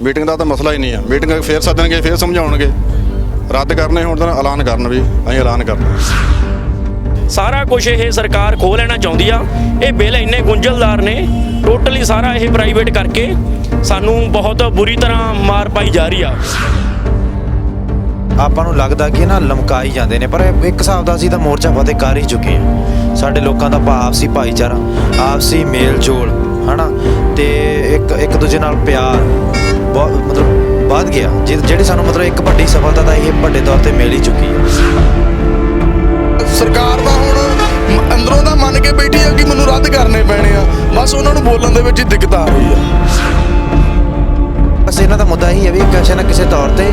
Meeting ਦਾ ਤਾਂ ਮਸਲਾ ਹੀ ਨਹੀਂ ਆ। ਮੀਟਿੰਗ ਫੇਰ ਸੱਦਣਗੇ ਫੇਰ ਸਮਝਾਉਣਗੇ। ਰੱਦ ਕਰਨੇ ਹੁਣ ਤਾਂ ਐਲਾਨ ਕਰਨ ਵੀ ਅਸੀਂ ਐਲਾਨ ਕਰਨਾ। ਸਾਰਾ ਕੁਝ ਇਹ ਸਰਕਾਰ ਖੋਹ ਲੈਣਾ ਚਾਹੁੰਦੀ ਆ। ਇਹ ਬਿੱਲ ਇੰਨੇ ਗੁੰਝਲਦਾਰ ਨੇ ਟੋਟਲੀ ਸਾਰਾ ਇਹ ਪ੍ਰਾਈਵੇਟ ਕਰਕੇ ਸਾਨੂੰ ਬਹੁਤ ਬੁਰੀ ਤਰ੍ਹਾਂ ਮਾਰ ਪਾਈ ਜਾ ਰਹੀ ਆ। ਆਪਾਂ ਨੂੰ ਲੱਗਦਾ ਕਿ ਨਾ ਲਮਕਾਈ ਜਾਂਦੇ ਨੇ ਪਰ ਇੱਕ ਹਿਸਾਬ ਦਾ ਅਸੀਂ ਤਾਂ ਮੋਰਚਾ ਫਤਿਹ ਕਰ ਹੀ ਚੁੱਕੇ ਹਾਂ। ਸਾਡੇ ਲੋਕਾਂ ਦਾ ਭਾ- ਆਪਸੀ ਭਾਈਚਾਰਾ ਆਪਸੀ ਮੇਲ ਜੋਲ ਹਨਾ? ਤੇ ਇੱਕ ਇੱਕ ਦੂਜੇ ਨਾਲ ਪਿਆਰ। ਮਤਲਬ ਵੱਧ ਗਿਆ। ਜਿਹੜੀ ਸਾਨੂੰ ਮਤਲਬ ਇੱਕ ਵੱਡੀ ਸਫਲਤਾ ਤਾਂ ਇਹ ਵੱਡੇ ਤੌਰ ਤੇ ਮਿਲ ਹੀ ਚੁੱਕੀ ਹੈ ਸਰਕਾਰ ਦਾ ਹੁਣ ਅੰਦਰੋਂ ਦਾ ਮੰਨ ਕੇ ਬੈਠੀ ਆ ਕਿ ਮੈਨੂੰ ਰੱਦ ਕਰਨੇ ਪੈਣੇ ਆ। ਬਸ ਉਹਨਾਂ ਨੂੰ ਬੋਲਣ ਦੇ ਵਿੱਚ ਹੀ ਦਿੱਕਤ ਆ ਰਹੀ ਆ। ਬਸ ਇਹਨਾਂ ਦਾ ਮੁੱਦਾ ਹੀ ਹੈ ਵੀ ਕਿਸੇ ਨਾ ਕਿਸੇ ਤੌਰ ਤੇ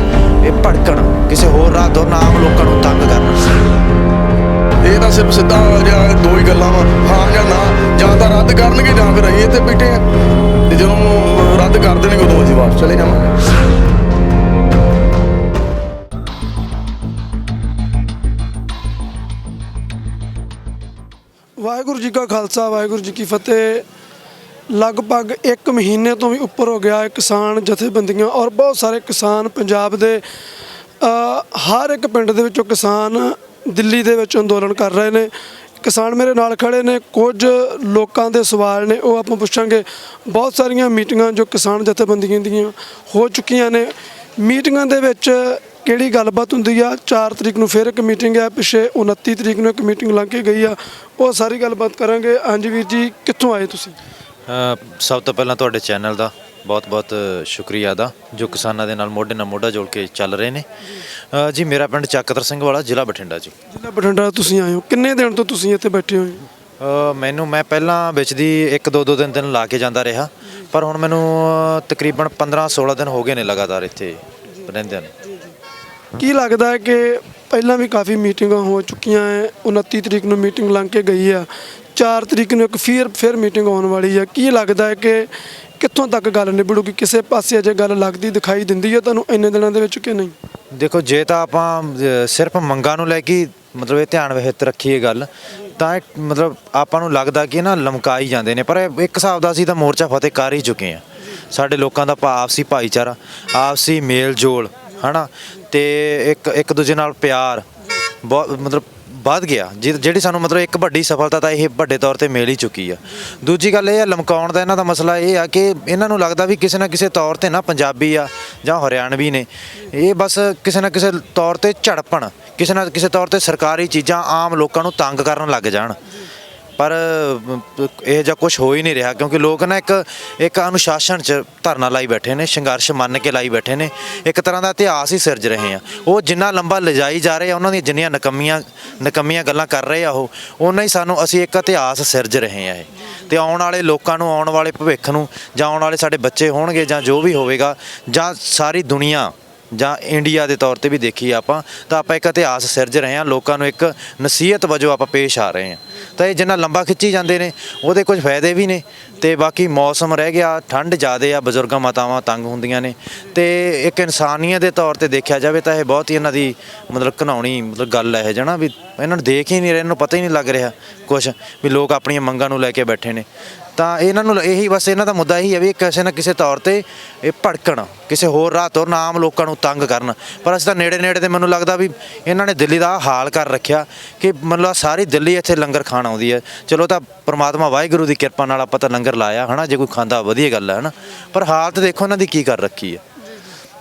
ਇਹ ਭੜਕਣ ਕਿਸੇ ਹੋਰ ਰਾਹ ਤੋਂ ਨਾਮ ਲੋਕਾਂ ਨੂੰ ਤੰਗ ਕਰਨਾ। ਇਹ ਤਾਂ ਸਿਰਫ ਸਿੱਧਾ ਜਾਂ ਦੋ ਹੀ ਗੱਲਾਂ ਵਾ ਹਾਂ ਜਾਂ ਨਾ। ਜਾਂ ਤਾਂ ਰੱਦ ਕਰਨਗੇ ਜਾਂ ਫਿਰ ਅਸੀਂ ਇੱਥੇ ਬੈਠੇ ਆ। ਤੇ ਜਦੋਂ ਰੱਦ ਕਰ ਦੇਣਗੇ ਉਦੋਂ ਅਸੀਂ ਵਾਪਸ ਚਲੇ ਜਾਵਾਂਗੇ। ਵਾਹਿਗੁਰੂ ਜੀ ਕਾ ਖਾਲਸਾ, ਵਾਹਿਗੁਰੂ ਜੀ ਕੀ ਫਤਿਹ। ਲਗਭਗ 1 ਮਹੀਨੇ ਤੋਂ ਵੀ ਉੱਪਰ ਹੋ ਗਿਆ ਹੈ ਕਿਸਾਨ ਜਥੇਬੰਦੀਆਂ ਔਰ ਬਹੁਤ ਸਾਰੇ ਕਿਸਾਨ ਪੰਜਾਬ ਦੇ ਹਰ ਇੱਕ ਪਿੰਡ ਦੇ ਵਿੱਚੋਂ ਕਿਸਾਨ ਦਿੱਲੀ ਦੇ ਵਿੱਚ ਅੰਦੋਲਨ ਕਰ ਰਹੇ ਨੇ। ਕਿਸਾਨ ਮੇਰੇ ਨਾਲ ਖੜੇ ਨੇ, ਕੁਝ ਲੋਕਾਂ ਦੇ ਸਵਾਲ ਨੇ, ਉਹ ਆਪਾਂ ਪੁੱਛਾਂਗੇ। ਬਹੁਤ ਸਾਰੀਆਂ ਮੀਟਿੰਗਾਂ ਜੋ ਕਿਸਾਨ ਜਥੇਬੰਦੀਆਂ ਦੀਆਂ ਹੋ ਚੁੱਕੀਆਂ ਨੇ। ਮੀਟਿੰਗਾਂ ਦੇ ਵਿੱਚ ਕਿਹੜੀ ਗੱਲਬਾਤ ਹੁੰਦੀ ਆ? 4 ਤਰੀਕ ਨੂੰ ਫਿਰ ਇੱਕ ਮੀਟਿੰਗ ਹੈ ਪਿਛੇ 29 ਤਰੀਕ ਨੂੰ ਇੱਕ ਮੀਟਿੰਗ ਲੰਘ ਕੇ ਗਈ ਆ। ਉਹ ਸਾਰੀ ਗੱਲਬਾਤ ਕਰਾਂਗੇ। ਹਾਂਜੀ ਵੀਰ ਜੀ, ਕਿੱਥੋਂ ਆਏ ਤੁਸੀਂ? ਸਭ ਤੋਂ ਪਹਿਲਾਂ ਤੁਹਾਡੇ ਚੈਨਲ ਦਾ ਬਹੁਤ-ਬਹੁਤ ਸ਼ੁਕਰੀਆ ਦਾ ਜੋ ਕਿਸਾਨਾਂ ਦੇ ਨਾਲ ਮੋਢੇ ਨਾਲ ਮੋਢਾ ਜੋੜ ਕੇ ਚੱਲ ਰਹੇ ਨੇ। ਅ, ਜੀ ਮੇਰਾ ਪਿੰਡ ਚੱਕਤਰ ਸਿੰਘ ਵਾਲਾ ਜ਼ਿਲ੍ਹਾ ਬਠਿੰਡਾ ਜੀ। ਜ਼ਿਲ੍ਹਾ ਬਠਿੰਡਾ ਤੁਸੀਂ ਆਏ ਹੋ। ਕਿੰਨੇ ਦਿਨ ਤੋਂ ਤੁਸੀਂ ਇੱਥੇ ਬੈਠੇ ਹੋਏ ਹੋ? ਅ, ਮੈਨੂੰ ਮੈਂ ਪਹਿਲਾਂ ਵਿੱਚ ਦੀ ਇੱਕ ਦੋ ਦੋ ਦਿਨ ਦਿਨ ਲਾ ਕੇ ਜਾਂਦਾ ਰਿਹਾ ਪਰ ਹੁਣ ਮੈਨੂੰ ਅ, ਤਕਰੀਬਨ 15 16 ਦਿਨ ਹੋ ਗਏ ਨੇ ਲਗਾਤਾਰ ਇੱਥੇ ਰਹਿੰਦਿਆਂ ਨੂੰ। ਕੀ ਲੱਗਦਾ ਹੈ ਕਿ ਪਹਿਲਾਂ ਵੀ ਕਾਫੀ ਮੀਟਿੰਗਾਂ ਹੋ ਚੁੱਕੀਆਂ ਹੈ 29 ਤਰੀਕ ਨੂੰ ਮੀਟਿੰਗ ਲੰਘ ਕੇ ਗਈ ਆ 4 ਤਰੀਕ ਨੂੰ ਇੱਕ ਫਿਰ ਫਿਰ ਮੀਟਿੰਗ ਆਉਣ ਵਾਲੀ ਆ। ਕੀ ਲੱਗਦਾ ਹੈ ਕਿ ਕਿੱਥੋਂ ਤੱਕ ਗੱਲ ਨਿਬੜੂਗੀ? ਕਿਸੇ ਪਾਸੇ ਅਜੇ ਗੱਲ ਲੱਗਦੀ ਦਿਖਾਈ ਦਿੰਦੀ ਹੈ ਤੁਹਾਨੂੰ ਇੰਨੇ ਦਿਨਾਂ ਦੇ ਵਿੱਚ ਕਿ ਨਹੀਂ? ਦੇਖੋ ਜੇ ਤਾਂ ਆਪਾਂ ਅ, ਸਿਰਫ ਮੰਗਾਂ ਨੂੰ ਲੈ ਕੇ ਮਤਲਬ ਇਹ ਧਿਆਨ ਵਿੱਚ ਰੱਖੀਏ ਗੱਲ ਤਾਂ ਇਹ ਮਤਲਬ ਆਪਾਂ ਨੂੰ ਲੱਗਦਾ ਕਿ ਨਾ ਲਮਕਾਈ ਜਾਂਦੇ ਨੇ। ਪਰ ਇਹ ਇੱਕ ਹਿਸਾਬ ਦਾ ਅਸੀਂ ਤਾਂ ਮੋਰਚਾ ਫਤਿਹ ਕਰ ਹੀ ਚੁੱਕੇ ਹਾਂ। ਸਾਡੇ ਲੋਕਾਂ ਦਾ ਭਾ- ਆਪਸੀ ਭਾਈਚਾਰਾ ਆਪਸੀ ਮੇਲ ਜੋਲ ਹਨਾ? ਤੇ ਇੱਕ ਇੱਕ ਦੂਜੇ ਨਾਲ ਪਿਆਰ ਬਹੁਤ ਮਤਲਬ ਵੱਧ ਗਿਆ। ਜਿ- ਜਿਹੜੀ ਸਾਨੂੰ ਮਤਲਬ ਇੱਕ ਵੱਡੀ ਸਫਲਤਾ ਤਾਂ ਇਹ ਵੱਡੇ ਤੌਰ ਤੇ ਮਿਲ ਹੀ ਚੁੱਕੀ ਆ। ਦੂਜੀ ਗੱਲ ਇਹ ਆ, ਲਮਕਾਉਣ ਦਾ ਇਹਨਾਂ ਦਾ ਮਸਲਾ ਇਹ ਆ ਕਿ ਇਹਨਾਂ ਨੂੰ ਲੱਗਦਾ ਵੀ ਕਿਸੇ ਨਾ ਕਿਸੇ ਤੌਰ ਤੇ ਨਾ ਪੰਜਾਬੀ ਆ ਜਾਂ ਹਰਿਆਣਵੀ ਨੇ। ਇਹ ਬਸ ਕਿਸੇ ਨਾ ਕਿਸੇ ਤੌਰ ਤੇ ਝੜਪਣ, ਕਿਸੇ ਨਾ ਕਿਸੇ ਤੌਰ ਤੇ ਸਰਕਾਰੀ ਚੀਜ਼ਾਂ ਆਮ ਲੋਕਾਂ ਨੂੰ ਤੰਗ ਕਰਨ ਲੱਗ ਜਾਣ। ਪਰ ਅਮ, ਇਹ ਜਿਹਾ ਕੁਝ ਹੋ ਹੀ ਨਹੀਂ ਰਿਹਾ ਕਿਉਂਕਿ ਲੋਕ ਨਾ ਇੱਕ ਇੱਕ ਅਨੁਸ਼ਾਸਨ ਚ ਧਰਨਾ ਲਾਈ ਬੈਠੇ ਨੇ ਸੰਘਰਸ਼ ਮੰਨ ਕੇ ਲਾਈ ਬੈਠੇ ਨੇ। ਇੱਕ ਤਰ੍ਹਾਂ ਦਾ ਇਤਿਹਾਸ ਹੀ ਸਿਰਜ ਰਹੇ ਆ। ਉਹ ਜਿੰਨਾ ਲੰਬਾ ਲਿਜਾਈ ਜਾ ਰਹੇ ਆ ਉਹਨਾਂ ਦੀਆਂ ਜਿੰਨੀਆਂ ਨਕਮੀਆਂ ਨਕਮੀਆਂ ਗੱਲਾਂ ਕਰ ਰਹੇ ਆ ਉਹ ਉਹਨਾਂ ਹੀ ਸਾਨੂੰ ਅਸੀਂ ਇੱਕ ਇਤਿਹਾਸ ਸਿਰਜ ਰਹੇ ਆ ਇਹ। ਤੇ ਆਉਣ ਵਾਲੇ ਲੋਕਾਂ ਨੂੰ ਆਉਣ ਵਾਲੇ ਭਵਿੱਖ ਨੂੰ ਜਾਂ ਆਉਣ ਵਾਲੇ ਸਾਡੇ ਬੱਚੇ ਹੋਣਗੇ ਜਾਂ ਜੋ ਵੀ ਹੋਵੇਗਾ ਜਾਂ ਸਾਰੀ ਦੁਨੀਆ ਜਾਂ ਇੰਡੀਆ ਦੇ ਤੌਰ ਤੇ ਵੀ ਦੇਖੀਏ ਆਪਾਂ, ਤਾਂ ਆਪਾਂ ਇੱਕ ਇਤਿਹਾਸ ਸਿਰਜ ਰਹੇ ਹਾਂ, ਲੋਕਾਂ ਨੂੰ ਇੱਕ ਨਸੀਹਤ ਵਜੋਂ ਆਪਾਂ ਪੇਸ਼ ਆ ਰਹੇ ਹਾਂ। ਤਾਂ ਇਹ ਜਿੰਨਾ ਲੰਬਾ ਖਿੱਚੀ ਜਾਂਦੇ ਨੇ, ਉਹਦੇ ਕੁਝ ਫਾਇਦੇ ਵੀ ਨੇ ਤੇ ਬਾਕੀ ਮੌਸਮ ਰਹਿ ਗਿਆ, ਠੰਡ ਜ਼ਿਆਦੇ ਆ, ਬਜ਼ੁਰਗਾਂ ਮਾਤਾਵਾਂ ਤੰਗ ਹੁੰਦੀਆਂ ਨੇ। ਤੇ ਇੱਕ ਇਨਸਾਨੀਅਤ ਦੇ ਤੌਰ ਤੇ ਦੇਖਿਆ ਜਾਵੇ ਤਾਂ ਇਹ ਬਹੁਤ ਹੀ ਇਹਨਾਂ ਦੀ ਮਤਲਬ ਘਨਾਉਣੀ ਮਤਲਬ ਗੱਲ ਹੈ ਇਹ ਜਣਾ ਵੀ ਇਹਨਾਂ ਨੂੰ ਦੇਖ ਹੀ ਨਹੀਂ ਰਹੇ, ਇਹਨਾਂ ਨੂੰ ਪਤਾ ਹੀ ਨਹੀਂ ਲੱਗ ਰਿਹਾ ਕੁਝ ਵੀ ਲੋਕ ਆਪਣੀਆਂ ਮੰਗਾਂ ਨੂੰ ਲੈ ਕੇ ਬੈਠੇ ਨੇ। ਤਾਂ ਇਹਨਾਂ ਨੂੰ ਇਹੀ ਬਸ ਇਹਨਾਂ ਦਾ ਮੁੱਦਾ ਇਹੀ ਹੈ ਵੀ ਕਿਸੇ ਨਾ ਕਿਸੇ ਤੌਰ ਤੇ ਇਹ ਭੜਕਣ, ਕਿਸੇ ਹੋਰ ਰਾਹ ਤੋਂ ਨਾਮ ਲੋਕਾਂ ਨੂੰ ਤੰਗ ਕਰਨ। ਪਰ ਅਸੀਂ ਤਾਂ ਨੇੜੇ ਨੇੜੇ ਤੇ ਮੈਨੂੰ ਲੱਗਦਾ ਵੀ ਇਹਨਾਂ ਨੇ ਦਿੱਲੀ ਦਾ ਹਾਲ ਕਰ ਰੱਖਿਆ ਕਿ ਮਤਲਬ ਸਾਰੀ ਦਿੱਲੀ ਇੱਥੇ ਲੰਗਰ ਖਾਣ ਆਉਂਦੀ ਹੈ। ਚਲੋ ਤਾਂ ਪ੍ਰਮਾਤਮਾ ਵਾਹਿਗੁਰੂ ਦੀ ਕਿਰਪਾ ਨਾਲ ਆਪਾਂ ਤਾਂ ਲੰਗਰ ਲਾਇਆ ਹਨਾ? ਜੇ ਕੋਈ ਖਾਂਦਾ ਵਧੀਆ ਗੱਲ ਹੈ ਹਨਾ? ਪਰ ਹਾਲਤ ਦੇਖੋ ਇਹਨਾਂ ਦੀ ਕੀ ਕਰ ਰੱਖੀ ਹੈ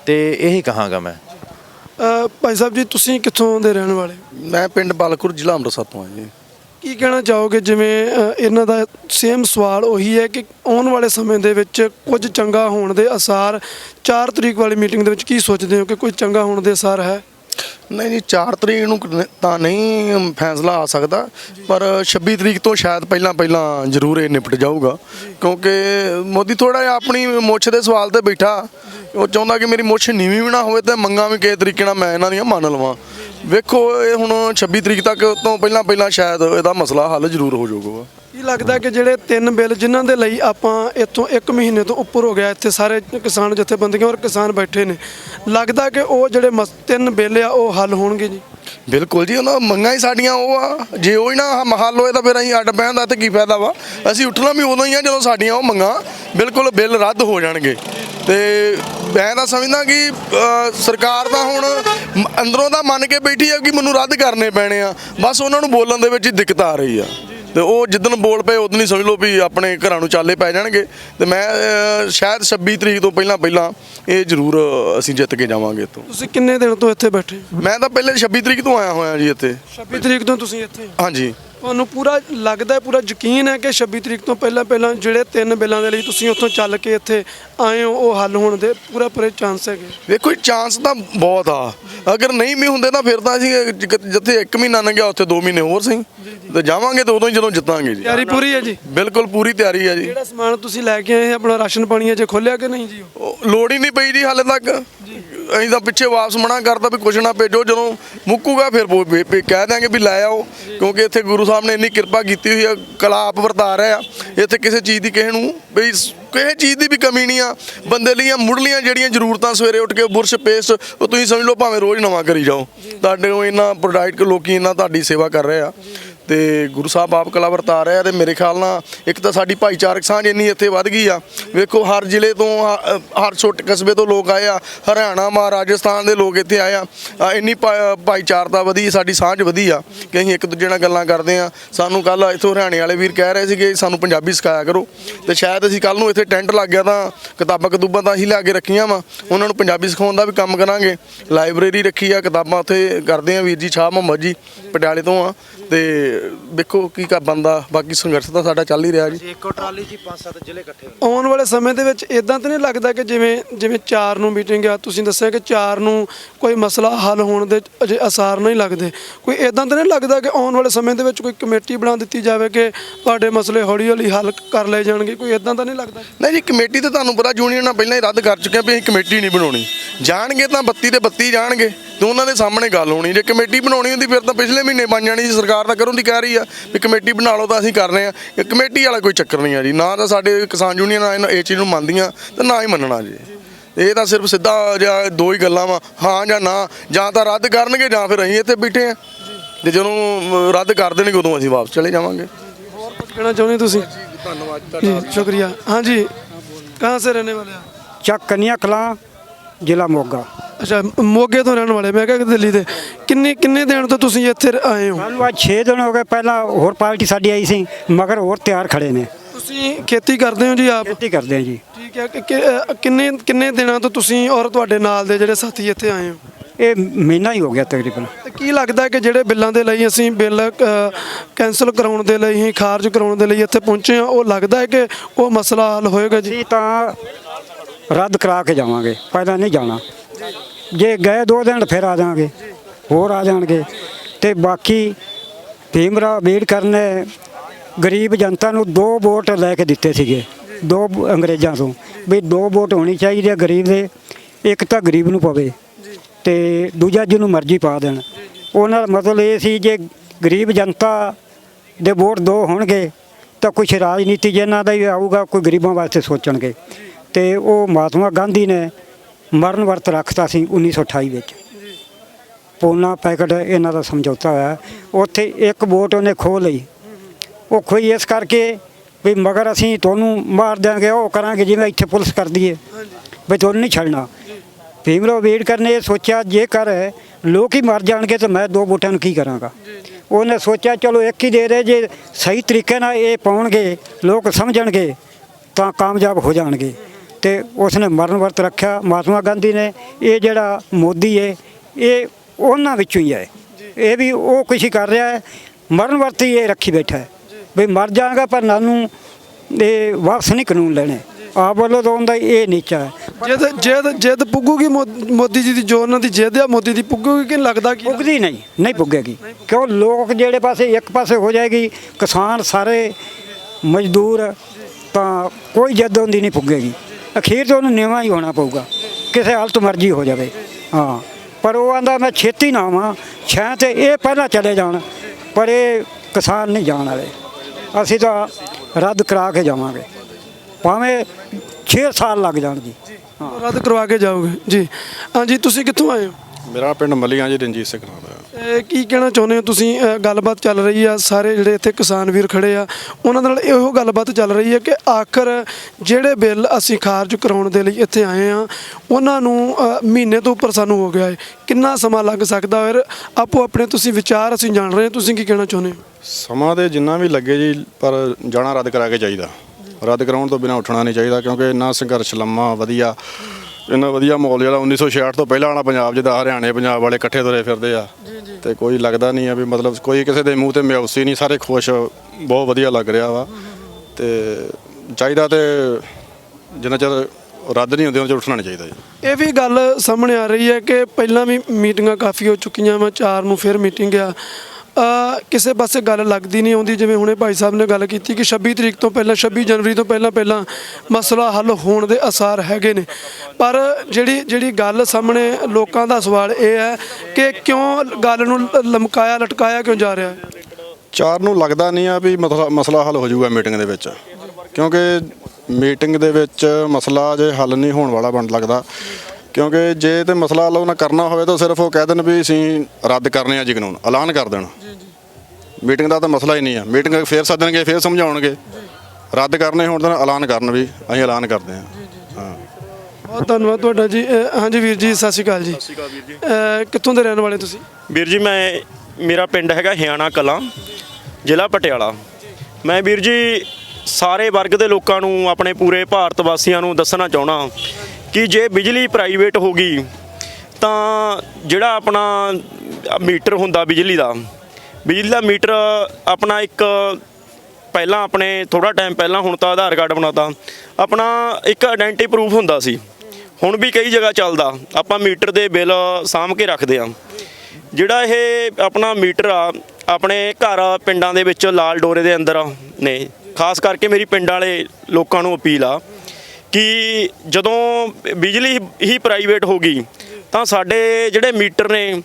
ਤੇ ਇਹੀ ਕਹਾਂਗਾ ਮੈਂ। ਅ, ਭਾਈ ਸਾਹਿਬ ਜੀ ਤੁਸੀਂ ਕਿੱਥੋਂ ਦੇ ਰਹਿਣ ਵਾਲੇ? ਹੋ? ਮੈਂ ਪਿੰਡ ਬਾਲਕੁਰ ਜ਼ਿਲ੍ਹਾ ਅੰਮ੍ਰਿਤਸਰ ਤੋਂ ਆ ਜੀ। ਕੀ ਕਹਿਣਾ ਚਾਹੋਗੇ? ਜਿਵੇਂ ਅ, ਇਹਨਾਂ ਦਾ ਸੇਮ ਸਵਾਲ ਉਹੀ ਹੈ ਕਿ ਆਉਣ ਵਾਲੇ ਸਮੇਂ ਦੇ ਵਿੱਚ ਕੁਝ ਚੰਗਾ ਹੋਣ ਦੇ ਅਸਾਰ 4 ਤਰੀਕ ਵਾਲੀ ਮੀਟਿੰਗ ਦੇ ਵਿੱਚ ਕੀ ਸੋਚਦੇ ਹੋ ਕਿ ਕੋਈ ਚੰਗਾ ਹੋਣ ਦੇ ਅਸਾਰ ਹੈ? ਨਹੀਂ ਜੀ 4 ਤਰੀਕ ਨੂੰ ਕ- ਤਾਂ ਨਹੀਂ ਫੈਸਲਾ ਆ ਸਕਦਾ ਪਰ 26 ਤਰੀਕ ਤੋਂ ਸ਼ਾਇਦ ਪਹਿਲਾਂ ਪਹਿਲਾਂ ਜ਼ਰੂਰ ਇਹ ਨਿਪਟ ਜਾਊਗਾ। ਕਿਉਂਕਿ ਮੋਦੀ ਥੋੜਾ ਜਿਹਾ ਆਪਣੀ ਮੁੱਛ ਦੇ ਸਵਾਲ ਤੇ ਬੈਠਾ। ਉਹ ਚਾਹੁੰਦਾ ਕਿ ਮੇਰੀ ਮੁੱਛ ਨੀਵੀਂ ਵੀ ਨਾ ਹੋਵੇ ਤੇ ਮੰਗਾਂ ਵੀ ਕਿਸੇ ਤਰੀਕੇ ਨਾਲ ਮੈਂ ਇਹਨਾਂ ਦੀਆਂ ਮੰਨ ਲਵਾਂ। ਵੇਖੋ ਇਹ ਹੁਣ 26 ਤਰੀਕ ਤੱਕ ਤੋਂ ਪਹਿਲਾਂ ਪਹਿਲਾਂ ਸ਼ਾਇਦ ਇਹਦਾ ਮਸਲਾ ਹੱਲ ਜ਼ਰੂਰ ਹੋ ਜਾਊਗਾ। ਕੀ ਲੱਗਦਾ ਕਿ ਜਿਹੜੇ ਤਿੰਨ ਬਿੱਲ ਜਿਨ੍ਹਾਂ ਦੇ ਲਈ ਆਪਾਂ ਇੱਥੋਂ 1 ਮਹੀਨੇ ਤੋਂ ਉੱਪਰ ਹੋ ਗਿਆ ਇੱਥੇ ਸਾਰੇ ਕਿਸਾਨ ਜਥੇਬੰਦੀਆਂ ਔਰ ਕਿਸਾਨ ਬੈਠੇ ਨੇ ਲੱਗਦਾ ਕਿ ਉਹ ਜਿਹੜੇ ਤਿੰਨ ਬਿੱਲ ਆ ਉਹ ਹੱਲ ਹੋਣਗੇ ਜੀ? ਬਿਲਕੁਲ ਜੀ ਉਹਨਾਂ ਮੰਗਾਂ ਹੀ ਸਾਡੀਆਂ ਉਹ ਆ। ਜੇ ਉਹ ਹੀ ਨਾ ਮਹੱਲ ਹੋਏ ਤਾਂ ਫਿਰ ਅਸੀਂ ਅੱਡ ਬਹਿਣ ਦਾ ਤੇ ਕੀ ਫਾਇਦਾ ਵਾ? ਅਸੀਂ ਉੱਠਣਾ ਵੀ ਉਦੋਂ ਹੀ ਆ ਜਦੋਂ ਸਾਡੀਆਂ ਉਹ ਮੰਗਾਂ ਬਿਲਕੁਲ ਬਿੱਲ ਰੱਦ ਹੋ ਜਾਣਗੇ। ਤੇ ਮੈਂ ਤਾਂ ਸਮਝਦਾ ਕਿ ਸਰਕਾਰ ਤਾਂ ਹੁਣ ਅੰਦਰੋਂ ਤਾਂ ਮੰਨ ਕੇ ਬੈਠੀ ਆ ਕਿ ਮੈਨੂੰ ਰੱਦ ਕਰਨੇ ਪੈਣੇ ਆ। ਬਸ ਉਹਨਾਂ ਨੂੰ ਬੋਲਣ ਦੇ ਵਿੱਚ ਹੀ ਦਿੱਕਤ ਆ ਰਹੀ ਆ। ਤੇ ਉਹ ਜਿੱਦਣ ਬੋਲ ਪਏ ਉਦੋਂ ਹੀ ਸਮਝ ਲਓ ਵੀ ਆਪਣੇ ਘਰਾਂ ਨੂੰ ਚਾਲੇ ਪੈ ਜਾਣਗੇ। ਤੇ ਮੈਂ ਸ਼ਾਇਦ 26 ਤਰੀਕ ਤੋਂ ਪਹਿਲਾਂ ਪਹਿਲਾਂ ਇਹ ਜ਼ਰੂਰ ਅਸੀਂ ਜਿੱਤ ਕੇ ਜਾਵਾਂਗੇ ਇੱਥੋਂ। ਤੁਸੀਂ ਕਿੰਨੇ ਦਿਨ ਤੋਂ ਇੱਥੇ ਬੈਠੇ ਮੈਂ ਤਾਂ ਪਹਿਲੇ 26 ਤਰੀਕ ਤੋਂ ਆਇਆ ਹੋਇਆ ਜੀ ਇੱਥੇ। 26 ਤਰੀਕ ਤੋਂ ਤੁਸੀਂ ਇੱਥੇ। ਹਾਂਜੀ। ਤੁਹਾਨੂੰ ਪੂਰਾ ਲੱਗਦਾ ਹੈ ਪੂਰਾ ਯਕੀਨ ਹੈ ਕਿ 26 ਤਰੀਕ ਤੋਂ ਪਹਿਲਾਂ ਪਹਿਲਾਂ ਜਿਹੜੇ ਤਿੰਨ ਬਿੱਲਾਂ ਦੇ ਲਈ ਤੁਸੀਂ ਉੱਥੋਂ ਚੱਲ ਕੇ ਇੱਥੇ ਆਏ ਹੋ ਉਹ ਹੱਲ ਹੋਣ ਦੇ ਪੂਰਾ ਪੂਰੇ ਚਾਂਸ ਹੈਗੇ? ਵੇਖੋ ਚਾਂਸ ਤਾਂ ਬਹੁਤ ਆ। ਅਗਰ ਨਹੀਂ ਵੀ ਹੁੰਦੇ ਤਾਂ ਫਿਰ ਤਾਂ ਅਸੀਂ ਜਿੱਥੇ 1 ਮਹੀਨਾ ਲੰਘਿਆ ਉੱਥੇ 2 ਮਹੀਨੇ ਹੋਰ ਸਹੀ। ਤੇ ਜਾਵਾਂਗੇ ਤੇ ਉਦੋਂ ਹੀ ਜਦੋਂ ਜਿੱਤਾਂਗੇ ਜੀ। ਤਿਆਰੀ ਪੂਰੀ ਹੈ ਜੀ? ਬਿਲਕੁਲ ਪੂਰੀ ਤਿਆਰੀ ਆ ਜੀ। ਜਿਹੜਾ ਸਮਾਨ ਤੁਸੀਂ ਲੈ ਕੇ ਆਏ ਆਪਣਾ ਰਾਸ਼ਨ ਪਾਣੀ ਅਜੇ ਖੋਲਿਆ ਕਿ ਨਹੀਂ ਜੀ ਉਹ? ਉਹ ਲੋੜ ਹੀ ਨਹੀਂ ਪਈ ਜੀ ਹਾਲੇ ਤੱਕ। ਅਸੀਂ ਤਾਂ ਪਿੱਛੇ ਵਾਪਸ ਮਨਾ ਕਰਤਾ ਵੀ ਕੁਛ ਨਾ ਭੇਜੋ ਜਦੋਂ ਮੁੱਕੂਗਾ ਫਿਰ ਕਹਿ ਦਿਆਂਗੇ ਵੀ ਲੈ ਆਓ। ਕਿਉਂਕਿ ਇੱਥੇ ਗੁਰੂ ਸਾਹਿਬ ਨੇ ਇੰਨੀ ਕਿਰਪਾ ਕੀਤੀ ਹੋਈ ਆ ਕਲਾ ਆਪ ਵਰਤਾ ਰਿਹਾ। ਇੱਥੇ ਕਿਸੇ ਚੀਜ਼ ਦੀ ਕਿਸੇ ਨੂੰ ਵੀ ਸ- ਕਿਸੇ ਚੀਜ਼ ਦੀ ਵੀ ਕਮੀ ਨਹੀਂ ਆ। ਬੰਦੇ ਲਈਆਂ ਮੁੱਢਲੀਆਂ ਜਿਹੜੀਆਂ ਜ਼ਰੂਰਤਾਂ ਸਵੇਰੇ ਉੱਠ ਕੇ ਬੁਰਸ਼ ਪੇਸਟ ਉਹ ਤੁਸੀਂ ਸਮਝ ਲਓ ਭਾਵੇਂ ਰੋਜ਼ ਨਵਾਂ ਕਰੀ ਜਾਓ। ਤੁਹਾਡੇ ਕੋਲ ਇੰਨਾ ਪ੍ਰੋਡਕਟ ਲੋਕੀ ਇੰਨਾ ਤੁਹਾਡੀ ਸੇਵਾ ਕਰ ਰਹੇ ਆ। ਤੇ ਗੁਰੂ ਸਾਹਿਬ ਆਪ ਕਲਾ ਵਰਤਾ ਰਹੇ ਆ ਤੇ ਮੇਰੇ ਖਿਆਲ ਨਾਲ ਇੱਕ ਤਾਂ ਸਾਡੀ ਭਾਈਚਾਰਕ ਸਾਂਝ ਇੰਨੀ ਇੱਥੇ ਵੱਧ ਗਈ ਆ। ਵੇਖੋ, ਹਰ ਜ਼ਿਲ੍ਹੇ ਤੋਂ, ਹ- ਹਰ ਛੋਟੇ ਕਸਬੇ ਤੋਂ ਲੋਕ ਆਏ ਆ। ਹਰਿਆਣਾ ਮਾ ਰਾਜਸਥਾਨ ਦੇ ਲੋਕ ਇੱਥੇ ਆਏ ਆ। ਆ, ਇੰਨੀ ਭਾ- ਭਾਈਚਾਰਤਾ ਵਧੀ, ਸਾਡੀ ਸਾਂਝ ਵਧੀ ਆ ਕਿ ਅਸੀਂ ਇੱਕ ਦੂਜੇ ਨਾਲ ਗੱਲਾਂ ਕਰਦੇ ਆ। ਸਾਨੂੰ ਕੱਲ ਇੱਥੋਂ ਹਰਿਆਣੇ ਵਾਲੇ ਵੀਰ ਕਹਿ ਰਹੇ ਸੀਗੇ, ਸਾਨੂੰ ਪੰਜਾਬੀ ਸਿਖਾਇਆ ਕਰੋ। ਤੇ ਸ਼ਾਇਦ ਅਸੀਂ ਕੱਲ ਨੂੰ ਇੱਥੇ ਟੈਂਟ ਲੱਗ ਗਿਆ ਤਾਂ ਕਿਤਾਬਾਂ ਕਤੂਬਾਂ ਤਾਂ ਅਸੀਂ ਲਿਆ ਕੇ ਰੱਖੀਆਂ ਵਾ। ਉਹਨਾਂ ਨੂੰ ਪੰਜਾਬੀ ਸਿਖਾਉਣ ਦਾ ਵੀ ਕੰਮ ਕਰਾਂਗੇ। ਲਾਇਬ੍ਰੇਰੀ ਰੱਖੀ ਆ, ਕਿਤਾਬਾਂ ਉੱਥੇ ਕਰਦੇ ਆ ਵੀਰ ਜੀ, ਸ਼ਾਹ ਮੁਹੰਮਦ ਜੀ, ਪਟਿਆਲੇ ਤੋਂ ਆ। ਤੇ ਵੇਖੋ ਕੀ ਕਾ ਬੰਦਾ ਬਾਕੀ ਸੰਘਰਸ਼ ਤਾਂ ਸਾਡਾ ਚੱਲ ਹੀ ਰਿਹਾ ਜੀ। ਇੱਕੋ ਟਰਾਲੀ 'ਚ ਹੀ ਪੰਜ ਸੱਤ ਜ਼ਿਲ੍ਹੇ ਇਕੱਠੇ ਹੋਏ। ਆਉਣ ਵਾਲੇ ਸਮੇਂ ਦੇ ਵਿੱਚ ਇਦਾਂ ਤਾਂ ਨਹੀਂ ਲੱਗਦਾ ਕਿ ਜਿਵੇਂ ਜਿਵੇਂ 4 ਨੂੰ ਮੀਟਿੰਗ ਆ ਤੁਸੀਂ ਦੱਸਿਆ ਕਿ 4 ਨੂੰ ਕੋਈ ਮਸਲਾ ਹੱਲ ਹੋਣ ਦੇ ਅਜੇ ਅਸਾਰ ਨਹੀਂ ਲੱਗਦੇ। ਕੋਈ ਇਦਾਂ ਤਾਂ ਨਹੀਂ ਲੱਗਦਾ ਕਿ ਆਉਣ ਵਾਲੇ ਸਮੇਂ ਦੇ ਵਿੱਚ ਕੋਈ ਕਮੇਟੀ ਬਣਾ ਦਿੱਤੀ ਜਾਵੇ ਕਿ ਤੁਹਾਡੇ ਮਸਲੇ ਹੌਲੀ ਹੌਲੀ ਹੱਲ ਕਰ ਲਏ ਜਾਣਗੇ? ਕੋਈ ਇਦਾਂ ਤਾਂ ਨਹੀਂ ਲੱਗਦਾ? ਨਹੀਂ ਜੀ ਕਮੇਟੀ ਤਾਂ ਤੁਹਾਨੂੰ ਪਤਾ ਯੂਨੀਅਨ ਨਾਲ ਪਹਿਲਾਂ ਹੀ ਰੱਦ ਕਰ ਚੁੱਕੇ ਆ ਵੀ ਅਸੀਂ ਕਮੇਟੀ ਨਹੀਂ ਬਣਾਉਣੀ। ਜਾਣਗੇ ਤਾਂ 32 ਦੇ 32 ਜਾਣਗੇ। ਤੇ ਉਹਨਾਂ ਦੇ ਸਾਹਮਣੇ ਗੱਲ ਹੋਣੀ ਜੇ ਕਮੇਟੀ ਬਣਾਉਣੀ ਹੁੰਦੀ ਫਿਰ ਤਾਂ ਪਿਛਲੇ ਮਹੀਨੇ ਬਣ ਜਾਣੀ ਸੀ ਸਰਕਾਰ ਤਾਂ ਕਰੋਂ ਦੀ ਕਹਿ ਰਹੀ ਆ ਵੀ ਕਮੇਟੀ ਬਣਾ ਲਓ ਤਾਂ ਅਸੀਂ ਕਰ ਰਹੇ ਆ। ਇਹ ਕਮੇਟੀ ਵਾਲਾ ਕੋਈ ਚੱਕਰ ਨਹੀਂ ਆ ਜੀ ਨਾ ਤਾਂ ਸਾਡੇ ਕਿਸਾਨ ਯੂਨੀਅਨ ਆ ਇਹ ਚੀਜ਼ ਨੂੰ ਮੰਨਦੀਆਂ ਤੇ ਨਾ ਹੀ ਮੰਨਣਾ ਜੀ। ਇਹ ਤਾਂ ਸਿਰਫ ਸਿੱਧਾ ਜਿਹਾ ਦੋ ਹੀ ਗੱਲਾਂ ਵਾ ਹਾਂ ਜਾਂ ਨਾ ਜਾਂ ਤਾਂ ਰੱਦ ਕਰਨਗੇ ਜਾਂ ਫਿਰ ਅਸੀਂ ਇੱਥੇ ਬੈਠੇ ਆ। ਤੇ ਜਦੋਂ ਰੱਦ ਕਰ ਦੇਣਗੇ ਉਦੋਂ ਅਸੀਂ ਵਾਪਸ ਚਲੇ ਜਾਵਾਂਗੇ। ਹੋਰ ਕੁਝ ਕਹਿਣਾ ਚਾਹੁੰਦੇ ਤੁਸੀਂ? ਧੰਨਵਾਦ। ਜੀ ਸ਼ੁਕਰੀਆ। ਹਾਂਜੀ ਕਹਾਂ ਸੇ ਰਹਿਣੇ ਵਾਲੇ ਆ? ਚੱਕ ਕਨਿਆ ਕਲਾਂ ਜ਼ਿਲ੍ਹਾ ਮੋਗਾ। ਅੱਛਾ ਮੋਗੇ ਤੋਂ ਰਹਿਣ ਵਾਲੇ ਮੈਂ ਕਿਹਾ ਕਿ ਦਿੱਲੀ ਦੇ। ਕਿੰਨੇ ਕਿੰਨੇ ਦਿਨ ਤੋਂ ਤੁਸੀਂ ਇੱਥੇ ਆਏ ਹੋ? ਸਾਨੂੰ ਅੱਜ 6 ਦਿਨ ਹੋ ਗਏ ਪਹਿਲਾਂ ਹੋਰ ਪਾਰਟੀ ਸਾਡੀ ਆਈ ਸੀ ਮਗਰ ਹੋਰ ਤਿਆਰ ਖੜੇ ਨੇ। ਤੁਸੀਂ ਖੇਤੀ ਕਰਦੇ ਹੋ ਜੀ ਆਪ? ਖੇਤੀ ਕਰਦੇ ਆ ਜੀ। ਠੀਕ ਹੈ ਕਿ- ਕਿੰਨੇ ਕਿੰਨੇ ਦਿਨਾਂ ਤੋਂ ਤੁਸੀਂ ਔਰ ਤੁਹਾਡੇ ਨਾਲ ਦੇ ਜਿਹੜੇ ਸਾਥੀ ਇੱਥੇ ਆਏ ਹੋ? ਇਹ ਮਹੀਨਾ ਹੀ ਹੋ ਗਿਆ ਤਕਰੀਬਨ। ਤੇ ਕੀ ਲੱਗਦਾ ਕਿ ਜਿਹੜੇ ਬਿੱਲਾਂ ਦੇ ਲਈ ਅਸੀਂ ਬਿੱਲ ਅ, ਕੈਂਸਲ ਕਰਾਉਣ ਦੇ ਲਈ ਹੀ ਖਾਰਜ ਕਰਾਉਣ ਦੇ ਲਈ ਇੱਥੇ ਪਹੁੰਚੇ ਆ ਉਹ ਲੱਗਦਾ ਹੈ ਕਿ ਉਹ ਮਸਲਾ ਹੱਲ ਹੋਏਗਾ ਜੀ? ਅਸੀਂ ਤਾਂ ਰੱਦ ਕਰਾ ਕੇ ਜਾਵਾਂਗੇ ਪਹਿਲਾਂ ਨਹੀਂ ਜਾਣਾ। ਜੇ ਗਏ ਦੋ ਦਿਨ ਫਿਰ ਆ ਜਾਵਾਂਗੇ, ਹੋਰ ਆ ਜਾਣਗੇ। ਤੇ ਬਾਕੀ ਭੀਮਰਾ ਅੰਬੇਡਕਰ ਨੇ ਗਰੀਬ ਜਨਤਾ ਨੂੰ ਦੋ ਵੋਟ ਲੈ ਕੇ ਦਿੱਤੇ ਸੀਗੇ, ਦੋ ਅੰਗਰੇਜ਼ਾਂ ਤੋਂ। ਵੀ ਦੋ ਵੋਟ ਹੋਣੀ ਚਾਹੀਦੀ ਹੈ ਗਰੀਬ ਦੇ, ਇੱਕ ਤਾਂ ਗਰੀਬ ਨੂੰ ਪਵੇ ਤੇ ਦੂਜਾ ਜਿਹਨੂੰ ਮਰਜ਼ੀ ਪਾ ਦੇਣ। ਉਹਨਾਂ ਦਾ ਮਤਲਬ ਇਹ ਸੀ ਜੇ ਗਰੀਬ ਜਨਤਾ ਦੇ ਵੋਟ ਦੋ ਹੋਣਗੇ, ਤਾਂ ਕੁਛ ਰਾਜਨੀਤੀ ਜਿਹਨਾਂ ਦਾ ਹੀ ਆਊਗਾ, ਕੋਈ ਗਰੀਬਾਂ ਵਾਸਤੇ ਸੋਚਣਗੇ। ਤੇ ਉਹ ਮਹਾਤਮਾ ਗਾਂਧੀ ਨੇ ਮਰਨ ਵਰਤ ਰੱਖਤਾ ਸੀ 1928 ਵਿੱਚ। ਪੋਨਾ ਪੈਕਟ ਇਹਨਾਂ ਦਾ ਸਮਝੌਤਾ ਹੋਇਆ। ਉੱਥੇ ਇੱਕ ਵੋਟ ਉਹਨੇ ਖੋ ਲਈ। ਉਹ ਖੋਈ ਇਸ ਕਰਕੇ ਵੀ ਮਗਰ ਅਸੀਂ ਤੁਹਾਨੂੰ ਮਾਰ ਦਿਆਂਗੇ, ਉਹ ਕਰਾਂਗੇ ਜਿਵੇਂ ਇੱਥੇ ਪੁਲਿਸ ਕਰਦੀ ਹੈ ਵੀ ਤੁਹਾਨੂੰ ਨਹੀਂ ਛੱਡਣਾ। ਭੀਮਰਾਓ ਅੰਬੇਡਕਰ ਨੇ ਇਹ ਸੋਚਿਆ, ਜੇਕਰ ਲੋਕ ਹੀ ਮਰ ਜਾਣਗੇ ਤਾਂ ਮੈਂ ਦੋ ਵੋਟਾਂ ਨੂੰ ਕੀ ਕਰਾਂਗਾ। ਉਹਨੇ ਸੋਚਿਆ, ਚਲੋ ਇੱਕ ਹੀ ਦੇ ਦੇ, ਜੇ ਸਹੀ ਤਰੀਕੇ ਨਾਲ ਇਹ ਪਾਉਣਗੇ, ਲੋਕ ਸਮਝਣਗੇ, ਤਾਂ ਕਾਮਯਾਬ ਹੋ ਜਾਣਗੇ। ਤੇ ਉਸਨੇ ਮਰਨ ਵਰਤ ਰੱਖਿਆ ਮਹਾਤਮਾ ਗਾਂਧੀ ਨੇ। ਇਹ ਜਿਹੜਾ ਮੋਦੀ ਹੈ ਇਹ ਉਹਨਾਂ ਵਿੱਚੋਂ ਹੀ ਹੈ ਇਹ ਵੀ ਉਹ ਕੁਛ ਹੀ ਕਰ ਰਿਹਾ ਹੈ। ਮਰਨ ਵਰਤ ਹੀ ਇਹ ਰੱਖੀ ਬੈਠਾ ਹੈ। ਵੀ ਮਰ ਜਾਏਗਾ ਪਰ ਨਾਨੂੰ ਇਹ ਵਾਪਸ ਨਹੀਂ ਕਾਨੂੰਨ ਲੈਣੇ। ਆਪ ਵੱਲੋਂ ਤਾਂ ਉਹਦਾ ਇਹ ਨੀਚਾ ਹੈ। ਜਿੱਦ ਜਿੱਦ ਜਿੱਦ ਪੁੱਗੂਗੀ ਮੋਦੀ ਜੀ ਦੀ ਜੋ ਉਹਨਾਂ ਦੀ ਜਿੱਦ ਆ ਮੋਦੀ ਦੀ ਪੁੱਗੂਗੀ ਕਿ ਲੱਗਦਾ ਕੀ? ਪੁੱਗਦੀ ਨਹੀਂ ਨਹੀਂ ਪੁੱਗੇਗੀ। ਕਿਉਂ? ਲੋਕ ਜਿਹੜੇ ਪਾਸੇ ਇੱਕ ਪਾਸੇ ਹੋ ਜਾਏਗੀ ਕਿਸਾਨ ਸਾਰੇ ਮਜ਼ਦੂਰ ਤਾਂ ਕੋਈ ਜਦ ਹੁੰਦੀ ਨਹੀਂ ਪੁੱਗੇਗੀ। ਅਖੀਰ ਤੋਂ ਉਹਨੂੰ ਨੀਵਾਂ ਹੀ ਹੋਣਾ ਪਊਗਾ। ਕਿਸੇ ਹਾਲਤ ਮਰਜ਼ੀ ਹੋ ਜਾਵੇ। ਹਾਂ। ਪਰ ਉਹ ਆਂਦਾ ਮੈਂ ਛੇਤੀ ਨਾ ਆਵਾਂ ਛਾਂ ਤੇ ਇਹ ਪਹਿਲਾਂ ਚਲੇ ਜਾਣ ਪਰ ਇਹ ਕਿਸਾਨ ਨਹੀਂ ਜਾਣ ਵਾਲੇ। ਅਸੀਂ ਤਾਂ ਰੱਦ ਕਰਾ ਕੇ ਜਾਵਾਂਗੇ। ਭਾਵੇਂ 6 ਸਾਲ ਲੱਗ ਜਾਣ ਜੀ। ਰੱਦ ਕਰਵਾ ਕੇ ਜਾਓਗੇ। ਜੀ। ਹਾਂਜੀ ਤੁਸੀਂ ਕਿੱਥੋਂ ਆਏ ਹੋ? ਮੇਰਾ ਪਿੰਡ ਮੱਲੀਆਂ ਜੀ ਰਣਜੀਤ ਸਿੰਘ ਨਾਮ ਕੀ ਕਹਿਣਾ ਚਾਹੁੰਦੇ ਹੋ ਤੁਸੀਂ? ਅ, ਗੱਲਬਾਤ ਚੱਲ ਰਹੀ ਆ ਸਾਰੇ ਜਿਹੜੇ ਇੱਥੇ ਕਿਸਾਨ ਵੀਰ ਖੜੇ ਆ ਉਹਨਾਂ ਦੇ ਨਾਲ ਇਹੋ ਗੱਲਬਾਤ ਚੱਲ ਰਹੀ ਹੈ ਕਿ ਆਖਰ ਜਿਹੜੇ ਬਿੱਲ ਅਸੀਂ ਖਾਰਜ ਕਰਾਉਣ ਦੇ ਲਈ ਇੱਥੇ ਆਏ ਆ ਉਹਨਾਂ ਨੂੰ ਅ, ਮਹੀਨੇ ਤੋਂ ਉੱਪਰ ਸਾਨੂੰ ਹੋ ਗਿਆ ਹੈ ਕਿੰਨਾ ਸਮਾਂ ਲੱਗ ਸਕਦਾ ਔਰ ਆਪੋ ਆਪਣੇ ਤੁਸੀਂ ਵਿਚਾਰ ਅਸੀਂ ਜਾਣ ਰਹੇ ਹਾਂ ਤੁਸੀਂ ਕੀ ਕਹਿਣਾ ਚਾਹੁੰਦੇ ਹੋ? ਸਮਾਂ ਤੇ ਜਿੰਨਾ ਵੀ ਲੱਗੇ ਜੀ ਪਰ ਜਾਣਾ ਰੱਦ ਕਰਾ ਕੇ ਚਾਹੀਦਾ। ਰੱਦ ਕਰਾਉਣ ਤੋਂ ਬਿਨਾ ਉੱਠਣਾ ਨਹੀਂ ਚਾਹੀਦਾ ਕਿਉਂਕਿ ਇੰਨਾ ਸੰਘਰਸ਼ ਲੰਮਾ ਵਧੀਆ। ਇੰਨਾ ਵਧੀਆ ਮਾਹੌਲ ਜਿਹੜਾ 1966 ਤੋਂ ਪਹਿਲਾਂ ਵਾਲਾ ਪੰਜਾਬ ਜਿੱਦਾਂ ਹਰਿਆਣੇ ਪੰਜਾਬ ਵਾਲੇ ਇਕੱਠੇ ਤੁਰੇ ਫਿਰਦੇ ਆ। ਤੇ ਕੋਈ ਲੱਗਦਾ ਨਹੀਂ ਆ ਵੀ ਮਤਲਬ ਕੋਈ ਕਿਸੇ ਦੇ ਮੂੰਹ ਤੇ ਮਿਆਉਸੀ ਨਹੀਂ ਸਾਰੇ ਖੁਸ਼ ਬਹੁਤ ਵਧੀਆ ਲੱਗ ਰਿਹਾ ਵਾ। ਤੇ ਚਾਹੀਦਾ ਤੇ ਜਿੰਨਾ ਚਿਰ ਰੱਦ ਨਹੀਂ ਹੁੰਦੇ ਉਹਨਾਂ ਚਿਰ ਉੱਠਣਾ ਨਹੀਂ ਚਾਹੀਦਾ ਜੀ। ਇਹ ਵੀ ਗੱਲ ਸਾਹਮਣੇ ਆ ਰਹੀ ਹੈ ਕਿ ਪਹਿਲਾਂ ਵੀ ਮੀਟਿੰਗਾਂ ਕਾਫੀ ਹੋ ਚੁੱਕੀਆਂ ਵਾ ਚਾਰ ਨੂੰ ਫਿਰ ਮੀਟਿੰਗ ਆ। ਕਿਸੇ ਪਾਸੇ ਗੱਲ ਲੱਗਦੀ ਨਹੀਂ ਆਉਂਦੀ, ਜਿਵੇਂ ਹੁਣੇ ਭਾਈ ਸਾਹਿਬ ਨੇ ਗੱਲ ਕੀਤੀ ਕਿ 26 ਤਰੀਕ ਤੋਂ ਪਹਿਲਾਂ 26 ਜਨਵਰੀ ਤੋਂ ਪਹਿਲਾਂ ਪਹਿਲਾਂ ਮਸਲਾ ਹੱਲ ਹੋਣ ਦੇ ਅਸਾਰ ਹੈਗੇ ਨੇ। ਪਰ ਜਿਹੜੀ ਜਿਹੜੀ ਗੱਲ ਸਾਹਮਣੇ ਲੋਕਾਂ ਦਾ ਸਵਾਲ ਇਹ ਹੈ ਕਿ ਕਿਉਂ ਗੱਲ ਨੂੰ ਲ- ਲਮਕਾਇਆ, ਲਟਕਾਇਆ ਕਿਉਂ ਜਾ ਰਿਹਾ? ਚਾਰ ਨੂੰ ਲੱਗਦਾ ਨਹੀਂ ਆ ਵੀ ਮਸਲਾ ਮਸਲਾ ਹੱਲ ਹੋ ਜਾਊਗਾ ਮੀਟਿੰਗ ਦੇ ਵਿੱਚ। ਕਿਉਂਕਿ ਮੀਟਿੰਗ ਦੇ ਵਿੱਚ ਮਸਲਾ ਜੇ ਹੱਲ ਨਹੀਂ ਹੋਣ ਵਾਲਾ ਬਣ ਲੱਗਦਾ। ਕਿਉਂਕਿ ਜੇ ਤੇ ਮਸਲਾ ਹੱਲ ਉਹਨਾਂ ਕਰਨਾ ਹੋਵੇ ਤਾਂ ਸਿਰਫ ਉਹ ਕਹਿ ਦੇਣ ਵੀ ਅਸੀਂ ਰੱਦ ਕਰਨੇ ਆ ਜੀ ਕਾਨੂੰਨ, ਐਲਾਨ ਕਰ ਦੇਣ। ਮੀਟਿੰਗ ਦਾ ਤਾਂ ਮਸਲਾ ਹੀ ਨਹੀਂ ਆ। ਮੀਟਿੰਗ ਫੇਰ ਸੱਦਣਗੇ ਫੇਰ ਸਮਝਾਉਣਗੇ। ਰੱਦ ਕਰਨੇ ਹੋਣ ਤਾਂ ਐਲਾਨ ਕਰਨ ਵੀ ਅਸੀਂ ਐਲਾਨ ਕਰਦੇ ਹਾਂ। ਹਾਂ। ਬਹੁਤ ਧੰਨਵਾਦ ਤੁਹਾਡਾ ਜੀ। ਹਾਂਜੀ ਵੀਰ ਜੀ ਸਤਿ ਸ਼੍ਰੀ ਅਕਾਲ ਜੀ। ਸਤਿ ਸ਼੍ਰੀ ਅਕਾਲ ਵੀਰ ਜੀ। ਕਿੱਥੋਂ ਦੇ ਰਹਿਣ ਵਾਲੇ ਤੁਸੀਂ? ਵੀਰ ਜੀ ਮੈਂ ਮੇਰਾ ਪਿੰਡ ਹੈਗਾ ਹਿਆਣਾ ਕਲਾਂ ਜ਼ਿਲ੍ਹਾ ਪਟਿਆਲਾ। ਮੈਂ ਵੀਰ ਜੀ ਸਾਰੇ ਵਰਗ ਦੇ ਲੋਕਾਂ ਨੂੰ ਆਪਣੇ ਪੂਰੇ ਭਾਰਤ ਵਾਸੀਆਂ ਨੂੰ ਦੱਸਣਾ ਚਾਹਣਾ ਕਿ ਜੇ ਬਿਜਲੀ ਪ੍ਰਾਈਵੇਟ ਹੋ ਗਈ ਤਾਂ ਜਿਹੜਾ ਆਪਣਾ ਮੀਟਰ ਹੁੰਦਾ ਬਿਜਲੀ ਦਾ ਬਿਜਲੀ ਦਾ ਮੀਟਰ ਆਪਣਾ ਇੱਕ ਪਹਿਲਾਂ ਆਪਣੇ ਥੋੜਾ ਟਾਈਮ ਪਹਿਲਾਂ ਹੁਣ ਤਾਂ ਆਧਾਰ ਕਾਰਡ ਬਣਾਤਾ। ਆਪਣਾ ਇੱਕ ਆਇਡੈਂਟੀ ਪ੍ਰੂਫ ਹੁੰਦਾ ਸੀ। ਹੁਣ ਵੀ ਕਈ ਜਗ੍ਹਾ ਚੱਲਦਾ। ਆਪਾਂ ਮੀਟਰ ਦੇ ਬਿੱਲ ਸਾਂਭ ਕੇ ਰੱਖਦੇ ਆ ਜਿਹੜਾ ਇਹ ਆਪਣਾ ਮੀਟਰ ਆ, ਆਪਣੇ ਘਰ ਪਿੰਡਾਂ ਦੇ ਵਿੱਚ ਲਾਲ ਡੋਰੇ ਦੇ ਅੰਦਰ ਨੇ, ਖਾਸ ਕਰਕੇ ਮੇਰੀ ਪਿੰਡ ਵਾਲੇ ਲੋਕਾਂ ਨੂੰ ਅਪੀਲ ਆ ਕਿ ਜਦੋਂ ਬਿਜਲੀ ਹੀ ਪ੍ਰਾਈਵੇਟ ਹੋ ਗਈ, ਤਾਂ ਸਾਡੇ ਜਿਹੜੇ ਮੀਟਰ ਨੇ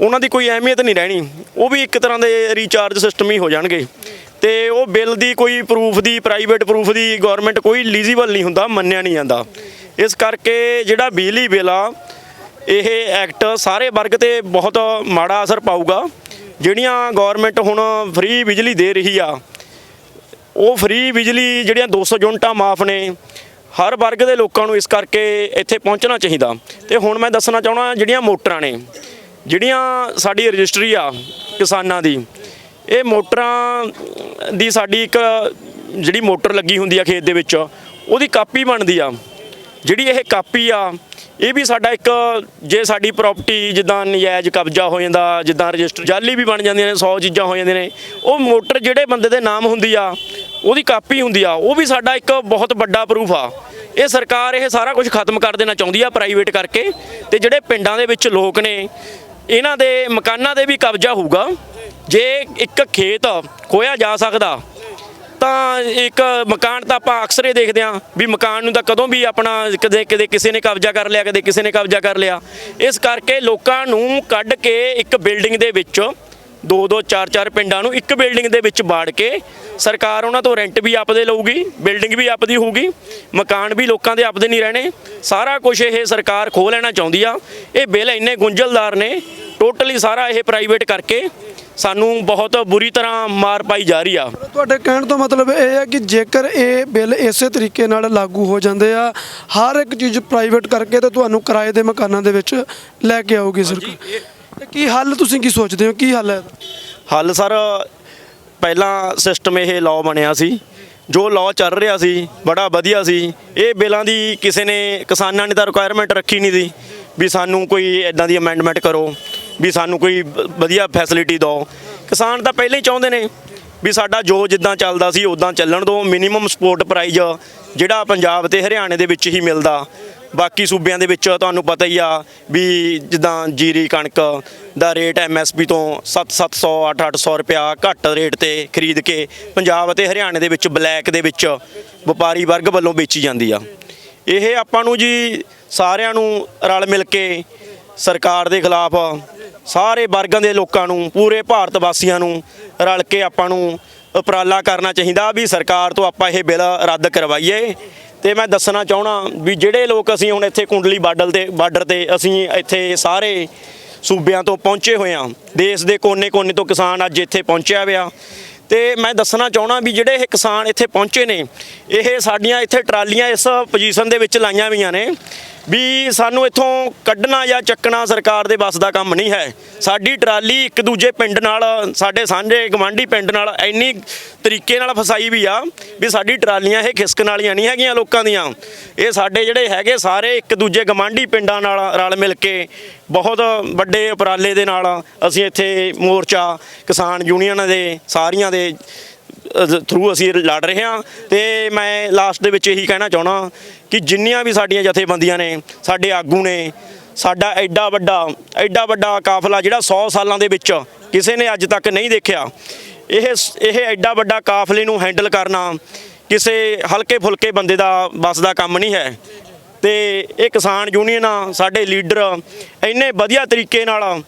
ਉਹਨਾਂ ਦੀ ਕੋਈ ਅਹਿਮੀਅਤ ਨਹੀਂ ਰਹਿਣੀ। ਉਹ ਵੀ ਇੱਕ ਤਰ੍ਹਾਂ ਦੇ ਰੀਚਾਰਜ ਸਿਸਟਮ ਹੀ ਹੋ ਜਾਣਗੇ। ਤੇ ਉਹ ਬਿੱਲ ਦੀ ਕੋਈ ਪ੍ਰੂਫ ਦੀ ਪ੍ਰਾਈਵੇਟ ਪ੍ਰੂਫ ਦੀ ਗਵਰਨਮੈਂਟ ਕੋਈ ਲੀਜ਼ੀਬਲ ਨਹੀਂ ਹੁੰਦਾ, ਮੰਨਿਆ ਨਹੀਂ ਜਾਂਦਾ। ਇਸ ਕਰਕੇ ਜਿਹੜਾ ਬਿਜਲੀ ਬਿੱਲ ਆ, ਇਹ ਐਕਟ ਸਾਰੇ ਵਰਗ ਤੇ ਬਹੁਤ ਮਾੜਾ ਅਸਰ ਪਾਊਗਾ। ਜਿਹੜੀਆਂ ਗਵਰਨਮੈਂਟ ਹੁਣ ਫ੍ਰੀ ਬਿਜਲੀ ਦੇ ਰਹੀ ਆ, ਉਹ ਫ੍ਰੀ ਬਿਜਲੀ ਜਿਹੜੀਆਂ 200 ਯੂਨਿਟਾਂ ਮਾਫ ਨੇ, ਹਰ ਵਰਗ ਦੇ ਲੋਕਾਂ ਨੂੰ ਇਸ ਕਰਕੇ ਇੱਥੇ ਪਹੁੰਚਣਾ ਚਾਹੀਦਾ। ਤੇ ਹੁਣ ਮੈਂ ਦੱਸਣਾ ਚਾਹਣਾ ਜਿਹੜੀਆਂ ਮੋਟਰਾਂ ਨੇ ਜਿਹੜੀਆਂ ਸਾਡੀ ਰਜਿਸਟਰੀ ਆ ਕਿਸਾਨਾਂ ਦੀ, ਇਹ ਮੋਟਰਾਂ ਦੀ ਸਾਡੀ ਇੱਕ ਜਿਹੜੀ ਮੋਟਰ ਲੱਗੀ ਹੁੰਦੀ ਆ ਖੇਤ ਦੇ ਵਿੱਚ, ਉਹਦੀ ਕਾਪੀ ਬਣਦੀ ਆ। ਜਿਹੜੀ ਇਹ ਕਾਪੀ ਆ, ਇਹ ਵੀ ਸਾਡਾ ਇੱਕ ਜੇ ਸਾਡੀ ਪ੍ਰਾਪਰਟੀ ਜਿੱਦਾਂ ਨਜਾਇਜ਼ ਕਬਜ਼ਾ ਹੋ ਜਾਂਦਾ, ਜਿੱਦਾਂ ਰਜਿਸਟਰ ਜਾਲੀ ਵੀ ਬਣ ਜਾਂਦੀਆਂ ਨੇ 100 ਚੀਜ਼ਾਂ ਹੋ ਜਾਂਦੀਆਂ ਨੇ, ਉਹ ਮੋਟਰ ਜਿਹੜੇ ਬੰਦੇ ਦੇ ਨਾਮ ਹੁੰਦੀ ਆ, ਉਹਦੀ ਕਾਪੀ ਹੁੰਦੀ ਆ, ਉਹ ਵੀ ਸਾਡਾ ਇੱਕ ਬਹੁਤ ਵੱਡਾ ਪ੍ਰੂਫ ਆ। ਇਹ ਸਰਕਾਰ ਇਹ ਸਾਰਾ ਕੁਝ ਖਤਮ ਕਰ ਦੇਣਾ ਚਾਹੁੰਦੀ ਆ ਪ੍ਰਾਈਵੇਟ ਕਰਕੇ, ਤੇ ਜਿਹੜੇ ਪਿੰਡਾਂ ਦੇ ਵਿੱਚ ਲੋਕ ਨੇ ਇਹਨਾਂ ਦੇ ਮਕਾਨਾਂ ਦੇ ਵੀ ਕਬਜ਼ਾ ਹੋਊਗਾ। ਜੇ ਇੱਕ ਖੇਤ ਖੋਇਆ ਜਾ ਸਕਦਾ, ਤਾਂ ਇੱਕ ਮਕਾਨ ਤਾਂ ਆਪਾਂ ਅਕਸਰ ਹੀ ਦੇਖਦੇ ਹਾਂ ਵੀ ਮਕਾਨ ਨੂੰ ਤਾਂ ਕਦੋਂ ਵੀ ਆਪਣਾ ਕਦੇ ਕਦੇ ਕਿਸੇ ਨੇ ਕਬਜ਼ਾ ਕਰ ਲਿਆ, ਕਦੇ ਕਿਸੇ ਨੇ ਕਬਜ਼ਾ ਕਰ ਲਿਆ। ਇਸ ਕਰਕੇ ਲੋਕਾਂ ਨੂੰ ਕੱਢ ਕੇ ਇੱਕ ਬਿਲਡਿੰਗ ਦੇ ਵਿੱਚ ਦੋ ਦੋ ਚਾਰ ਚਾਰ ਪਿੰਡਾਂ ਨੂੰ ਇੱਕ ਬਿਲਡਿੰਗ ਦੇ ਵਿੱਚ ਬਾੜ ਕੇ ਸਰਕਾਰ ਉਹਨਾਂ ਤੋਂ ਰੈਂਟ ਵੀ ਆਪਦੇ ਲਊਗੀ ਬਿਲਡਿੰਗ ਵੀ ਆਪਦੀ ਹੋਊਗੀ ਮਕਾਨ ਵੀ ਲੋਕਾਂ ਦੇ ਆਪਦੇ ਨਹੀਂ ਰਹਿਣੇ ਸਾਰਾ ਕੁਝ ਇਹ ਸਰਕਾਰ ਖੋਹ ਲੈਣਾ ਚਾਹੁੰਦੀ ਆ। ਇਹ ਬਿੱਲ ਇੰਨੇ ਗੁੰਝਲਦਾਰ ਨੇ ਟੋਟਲੀ ਸਾਰਾ ਇਹ ਪ੍ਰਾਈਵੇਟ ਕਰਕੇ ਸਾਨੂੰ ਬਹੁਤ ਬੁਰੀ ਤਰ੍ਹਾਂ ਮਾਰ ਪਾਈ ਜਾ ਰਹੀ ਆ। ਤੁਹਾਡੇ ਕਹਿਣ ਤੋਂ ਮਤਲਬ ਇਹ ਹੈ ਕਿ ਜੇਕਰ ਇਹ ਬਿੱਲ ਇਸੇ ਤਰੀਕੇ ਨਾਲ ਲਾਗੂ ਹੋ ਜਾਂਦੇ ਆ ਹਰ ਇੱਕ ਚੀਜ਼ ਪ੍ਰਾਈਵੇਟ ਕਰਕੇ ਤੇ ਤੁਹਾਨੂੰ ਕਿਰਾਏ ਦੇ ਮਕਾਨਾਂ ਦੇ ਵਿੱਚ ਲੈ ਕੇ ਆਊਗੀ ਸਰਕਾਰ। ਤੇ ਕੀ ਹੱਲ ਤੁਸੀਂ ਕੀ ਸੋਚਦੇ ਹੋ? ਕੀ ਹੱਲ ਹੈ ਇਹਦਾ? ਹੱਲ ਸਰ, ਪਹਿਲਾਂ ਸਿਸਟਮ ਇਹ ਲਾਅ ਬਣਿਆ ਸੀ। ਜੋ ਲਾਅ ਚੱਲ ਰਿਹਾ ਸੀ, ਬੜਾ ਵਧੀਆ ਸੀ। ਇਹ ਬਿੱਲਾਂ ਦੀ ਕਿਸੇ ਨੇ, ਕਿਸਾਨਾਂ ਨੇ ਤਾਂ ਰਿਕੁਆਇਰਮੈਂਟ ਰੱਖੀ ਨਹੀਂ ਸੀ ਵੀ ਸਾਨੂੰ ਕੋਈ ਇਦਾਂ ਦੀ ਅਮੈਂਡਮੈਂਟ ਕਰੋ, ਵੀ ਸਾਨੂੰ ਕੋਈ ਵ- ਵਧੀਆ ਫੈਸਿਲਿਟੀ ਦਿਓ। ਕਿਸਾਨ ਤਾਂ ਪਹਿਲਾਂ ਹੀ ਚਾਹੁੰਦੇ ਨੇ ਵੀ ਸਾਡਾ ਜੋ ਜਿੱਦਾਂ ਚੱਲਦਾ ਸੀ ਉਦਾਂ ਚੱਲਣ ਦਿਓ। ਮਿਨੀਮਮ ਸਪੋਰਟ ਪ੍ਰਾਈਜ਼ ਜਿਹੜਾ ਪੰਜਾਬ ਤੇ ਹਰਿਆਣੇ ਦੇ ਵਿੱਚ ਹੀ ਮਿਲਦਾ। ਬਾਕੀ ਸੂਬਿਆਂ ਦੇ ਵਿੱਚ ਤੁਹਾਨੂੰ ਪਤਾ ਹੀ ਆ ਵੀ ਜਿੱਦਾਂ ਜੀਰੀ ਕਣਕ ਦਾ ਰੇਟ ਐਮਐਸਪੀ ਤੋਂ 7-700 8-800 ਰੁਪਿਆ ਘੱਟ ਰੇਟ ਤੇ ਖਰੀਦ ਕੇ ਪੰਜਾਬ ਅਤੇ ਹਰਿਆਣੇ ਦੇ ਵਿੱਚ ਬਲੈਕ ਦੇ ਵਿੱਚ ਵਪਾਰੀ ਵਰਗ ਵੱਲੋਂ ਵੇਚੀ ਜਾਂਦੀ ਆ। ਇਹ ਆਪਾਂ ਨੂੰ ਜੀ ਸਾਰਿਆਂ ਨੂੰ ਰਲ ਮਿਲ ਕੇ ਸਰਕਾਰ ਦੇ ਖਿਲਾਫ ਸਾਰੇ ਵਰਗਾਂ ਦੇ ਲੋਕਾਂ ਨੂੰ, ਪੂਰੇ ਭਾਰਤ ਵਾਸੀਆਂ ਨੂੰ ਰਲ ਕੇ ਆਪਾਂ ਨੂੰ ਉਪਰਾਲਾ ਕਰਨਾ ਚਾਹੀਦਾ ਵੀ ਸਰਕਾਰ ਤੋਂ ਆਪਾਂ ਇਹ ਬਿੱਲ ਰੱਦ ਕਰਵਾਈਏ। ਤੇ ਮੈਂ ਦੱਸਣਾ ਚਾਹਣਾ ਵੀ ਜਿਹੜੇ ਲੋਕ ਅਸੀਂ ਹੁਣ ਇੱਥੇ ਕੁੰਡਲੀ ਬਾਰਡਰ ਤੇ ਬਾਰਡਰ ਤੇ ਅਸੀਂ ਇੱਥੇ ਸਾਰੇ ਸੂਬਿਆਂ ਤੋਂ ਪਹੁੰਚੇ ਹੋਏ ਆ ਦੇਸ਼ ਦੇ ਕੋਨੇ-ਕੋਨੇ ਤੋਂ ਕਿਸਾਨ ਅੱਜ ਇੱਥੇ ਪਹੁੰਚਿਆ ਹੋਇਆ ਤੇ ਮੈਂ ਦੱਸਣਾ ਚਾਹਣਾ ਵੀ ਜਿਹੜੇ ਇਹ ਕਿਸਾਨ ਇੱਥੇ ਪਹੁੰਚੇ ਨੇ, ਇਹ ਸਾਡੀਆਂ ਇੱਥੇ ਟਰਾਲੀਆਂ ਇਸ ਪੋਜੀਸ਼ਨ ਦੇ ਵਿੱਚ ਲਾਈਆਂ ਹੋਈਆਂ ਨੇ। ਵੀ ਸਾਨੂੰ ਇੱਥੋਂ ਕੱਢਣਾ ਜਾਂ ਚੱਕਣਾ ਸਰਕਾਰ ਦੇ ਵੱਸ ਦਾ ਕੰਮ ਨਹੀਂ ਹੈ। ਸਾਡੀ ਟਰਾਲੀ ਇੱਕ ਦੂਜੇ ਪਿੰਡ ਨਾਲ, ਸਾਡੇ ਸਾਂਝੇ ਗਵਾਂਢੀ ਪਿੰਡ ਨਾਲ ਇੰਨੀ ਤਰੀਕੇ ਨਾਲ ਫਸਾਈ ਵੀ ਆ ਵੀ ਸਾਡੀ ਟਰਾਲੀਆਂ ਇਹ ਖਿਸਕਣ ਵਾਲੀਆਂ ਨਹੀਂ ਹੈਗੀਆਂ ਲੋਕਾਂ ਦੀਆਂ। ਇਹ ਸਾਡੇ ਜਿਹੜੇ ਹੈਗੇ ਸਾਰੇ ਇੱਕ ਦੂਜੇ ਗਵਾਂਢੀ ਪਿੰਡਾਂ ਨਾਲ ਰਲ ਮਿਲ ਕੇ ਬਹੁਤ ਵੱਡੇ ਉਪਰਾਲੇ ਦੇ ਨਾਲ ਅਸੀਂ ਇੱਥੇ ਮੋਰਚਾ, ਕਿਸਾਨ ਯੂਨੀਅਨਾਂ ਦੇ, ਸਾਰੀਆਂ ਦੇ ਥਰੂ ਅਸੀਂ ਲੜ ਰਹੇ ਹਾਂ ਤੇ ਮੈਂ ਲਾਸਟ ਦੇ ਵਿੱਚ ਇਹੀ ਕਹਿਣਾ ਚਾਹਣਾ ਕਿ ਜਿੰਨੀਆਂ ਵੀ ਸਾਡੀਆਂ ਜਥੇਬੰਦੀਆਂ ਨੇ, ਸਾਡੇ ਆਗੂ ਨੇ, ਸਾਡਾ ਐਡਾ ਵੱਡਾ ਐਡਾ ਵੱਡਾ ਕਾਫਲਾ ਜਿਹੜਾ 100 ਸਾਲਾਂ ਦੇ ਵਿੱਚ ਕਿਸੇ ਨੇ ਅੱਜ ਤੱਕ ਨਹੀਂ ਦੇਖਿਆ, ਇਹ ਇਹ ਐਡਾ ਵੱਡਾ ਕਾਫਲੇ ਨੂੰ ਹੈਂਡਲ ਕਰਨਾ ਕਿਸੇ ਹਲਕੇ ਫੁਲਕੇ ਬੰਦੇ ਦਾ, ਬਸ ਦਾ ਕੰਮ ਨਹੀਂ ਹੈ। ਤੇ ਇਹ ਕਿਸਾਨ ਯੂਨੀਅਨਾਂ, ਸਾਡੇ ਲੀਡਰ ਇੰਨੇ ਵਧੀਆ ਤਰੀਕੇ ਨਾਲ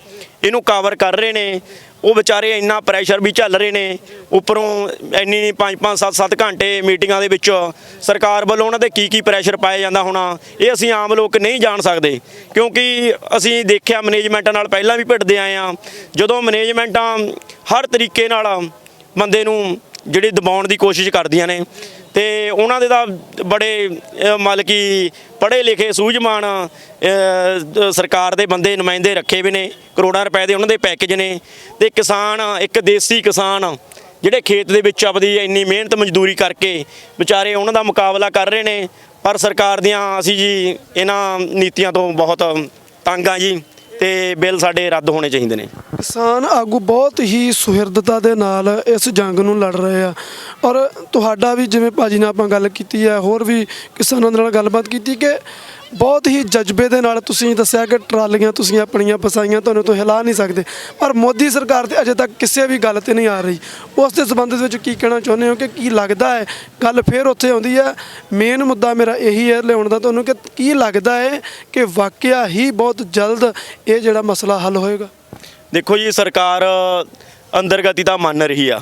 ਇਹਨੂੰ ਕਵਰ ਕਰ ਰਹੇ ਨੇ ਉਹ ਵਿਚਾਰੇ ਇੰਨਾ ਪ੍ਰੈਸ਼ਰ ਵੀ ਝੱਲ ਰਹੇ ਨੇ, ਉੱਪਰੋਂ ਇੰਨੀ 5-5 7-7 ਘੰਟੇ ਮੀਟਿੰਗਾਂ ਦੇ ਵਿੱਚ ਸਰਕਾਰ ਵੱਲੋਂ ਉਹਨਾਂ ਤੇ ਕੀ ਕੀ ਪ੍ਰੈਸ਼ਰ ਪਾਇਆ ਜਾਂਦਾ ਹੋਣਾ, ਇਹ ਅਸੀਂ ਆਮ ਲੋਕ ਨਹੀਂ ਜਾਣ ਸਕਦੇ। ਕਿਉਂਕਿ ਅਸੀਂ ਦੇਖਿਆ ਮੈਨੇਜਮੈਂਟਾਂ ਨਾਲ ਪਹਿਲਾਂ ਵੀ ਭਿੜਦੇ ਆਏ ਆ ਜਦੋਂ ਮੈਨੇਜਮੈਂਟਾਂ ਹਰ ਤਰੀਕੇ ਨਾਲ ਬੰਦੇ ਨੂੰ ਜਿਹੜੀ ਦਬਾਉਣ ਦੀ ਕੋਸ਼ਿਸ਼ ਕਰਦੀਆਂ ਨੇ, ਤੇ ਉਹਨਾਂ ਦੇ ਤਾਂ ਬੜੇ ਮਤਲਬ ਕਿ ਪੜ੍ਹੇ ਲਿਖੇ ਸੂਝਵਾਨ ਸਰਕਾਰ ਦੇ ਬੰਦੇ ਨੁਮਾਇੰਦੇ ਰੱਖੇ ਵੀ ਨੇ, ਕਰੋੜਾਂ ਰੁਪਏ ਦੇ ਉਹਨਾਂ ਦੇ ਪੈਕੇਜ ਨੇ, ਤੇ ਕਿਸਾਨ, ਇੱਕ ਦੇਸੀ ਕਿਸਾਨ ਜਿਹੜੇ ਖੇਤ ਦੇ ਵਿੱਚ ਆਪਦੀ ਇੰਨੀ ਮਿਹਨਤ ਮਜ਼ਦੂਰੀ ਕਰਕੇ ਵਿਚਾਰੇ ਉਹਨਾਂ ਦਾ ਮੁਕਾਬਲਾ ਕਰ ਰਹੇ ਨੇ, ਪਰ ਸਰਕਾਰ ਦੀਆਂ ਅਸੀਂ ਜੀ ਇਹਨਾਂ ਨੀਤੀਆਂ ਤੋਂ ਬਹੁਤ ਤੰਗ ਆ ਜੀ। ਤੇ ਬਿੱਲ ਸਾਡੇ ਰੱਦ ਹੋਣੇ ਚਾਹੀਦੇ ਨੇ। ਕਿਸਾਨ ਆਗੂ ਬਹੁਤ ਹੀ ਸੁਹਿਰਦਤਾ ਦੇ ਨਾਲ ਇਸ ਜੰਗ ਨੂੰ ਲੜ ਰਹੇ ਆ। ਔਰ ਤੁਹਾਡਾ ਵੀ ਜਿਵੇਂ ਭਾਜੀ ਨਾਲ ਆਪਾਂ ਗੱਲ ਕੀਤੀ ਹੈ ਹੋਰ ਵੀ ਕਿਸਾਨਾਂ ਦੇ ਨਾਲ ਗੱਲਬਾਤ ਕੀਤੀ ਕਿ ਬਹੁਤ ਹੀ ਜਜ਼ਬੇ ਦੇ ਨਾਲ ਤੁਸੀਂ ਦੱਸਿਆ ਕਿ ਟਰਾਲੀਆਂ ਤੁਸੀਂ ਆਪਣੀਆਂ ਫਸਾਈਆਂ ਤੁਹਾਨੂੰ ਤੋਂ ਹਿਲਾ ਨਹੀਂ ਸਕਦੇ। ਪਰ ਮੋਦੀ ਸਰਕਾਰ ਤੇ ਅਜੇ ਤੱਕ ਕਿਸੇ ਵੀ ਗੱਲ ਤੇ ਨਹੀਂ ਆ ਰਹੀ। ਉਸ ਦੇ ਸੰਬੰਧ ਵਿੱਚ ਕੀ ਕਹਿਣਾ ਚਾਹੁੰਦੇ ਹੋ ਕਿ ਕੀ ਲੱਗਦਾ ਹੈ? ਗੱਲ ਫੇਰ ਉੱਥੇ ਆਉਂਦੀ ਹੈ। ਮੇਨ ਮੁੱਦਾ ਮੇਰਾ ਇਹੀ ਹੈ ਲਿਆਉਣ ਦਾ ਤੁਹਾਨੂੰ ਕਿ ਕੀ ਲੱਗਦਾ ਹੈ ਕਿ ਵਾਕਿਆ ਹੀ ਬਹੁਤ ਜਲਦ ਇਹ ਜਿਹੜਾ ਮਸਲਾ ਹੱਲ ਹੋਏਗਾ? ਦੇਖੋ ਜੀ ਸਰਕਾਰ ਅੰਦਰਗਤੀ ਤਾਂ ਮੰਨ ਰਹੀ ਆ।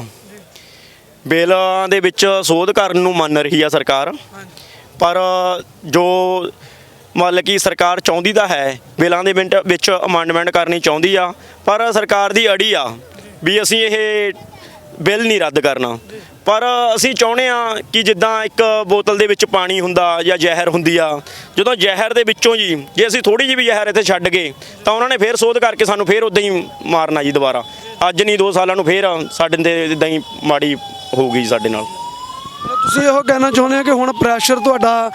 ਬਿੱਲਾਂ ਦੇ ਵਿੱਚ ਸੋਧ ਕਰਨ ਨੂੰ ਮੰਨ ਰਹੀ ਆ ਸਰਕਾਰ। ਪਰ ਜੋ ਮਤਲਬ ਕਿ ਸਰਕਾਰ ਚਾਹੁੰਦੀ ਤਾਂ ਹੈ, ਬਿੱਲਾਂ ਦੇ ਮਿੰਟ ਵਿੱਚ ਅਮੈਂਡਮੈਂਟ ਕਰਨੀ ਚਾਹੁੰਦੀ ਆ, ਪਰ ਸਰਕਾਰ ਦੀ ਅੜੀ ਆ ਵੀ ਅਸੀਂ ਇਹ ਬਿੱਲ ਨਹੀਂ ਰੱਦ ਕਰਨਾ। ਪਰ ਅਸੀਂ ਚਾਹੁੰਦੇ ਆ ਕਿ ਜਿੱਦਾਂ ਇੱਕ ਬੋਤਲ ਦੇ ਵਿੱਚ ਪਾਣੀ ਹੁੰਦਾ ਜਾਂ ਜ਼ਹਿਰ ਹੁੰਦੀ ਆ, ਜਦੋਂ ਜ਼ਹਿਰ ਦੇ ਵਿੱਚੋਂ ਜੀ, ਜੇ ਅਸੀਂ ਥੋੜੀ ਜਿਹੀ ਵੀ ਜ਼ਹਿਰ ਇੱਥੇ ਛੱਡ ਗਏ, ਤਾਂ ਉਹਨਾਂ ਨੇ ਫੇਰ ਸੋਧ ਕਰਕੇ ਸਾਨੂੰ ਫੇਰ ਉਦਾਂ ਹੀ ਮਾਰਨਾ ਜੀ ਦੁਬਾਰਾ। ਅੱਜ ਨਹੀਂ 2 ਸਾਲਾਂ ਨੂੰ ਫੇਰ ਸਾਡੇ ਤੇ ਇਦਾਂ ਹੀ ਮਾੜੀ ਹੋਊਗੀ ਜੀ ਸਾਡੇ ਨਾਲ। ਤੁਸੀਂ ਇਹੋ ਕਹਿਣਾ ਚਾਹੁੰਦੇ ਹੋ ਕਿ ਹੁਣ ਪ੍ਰੈਸ਼ਰ ਤੁਹਾਡਾ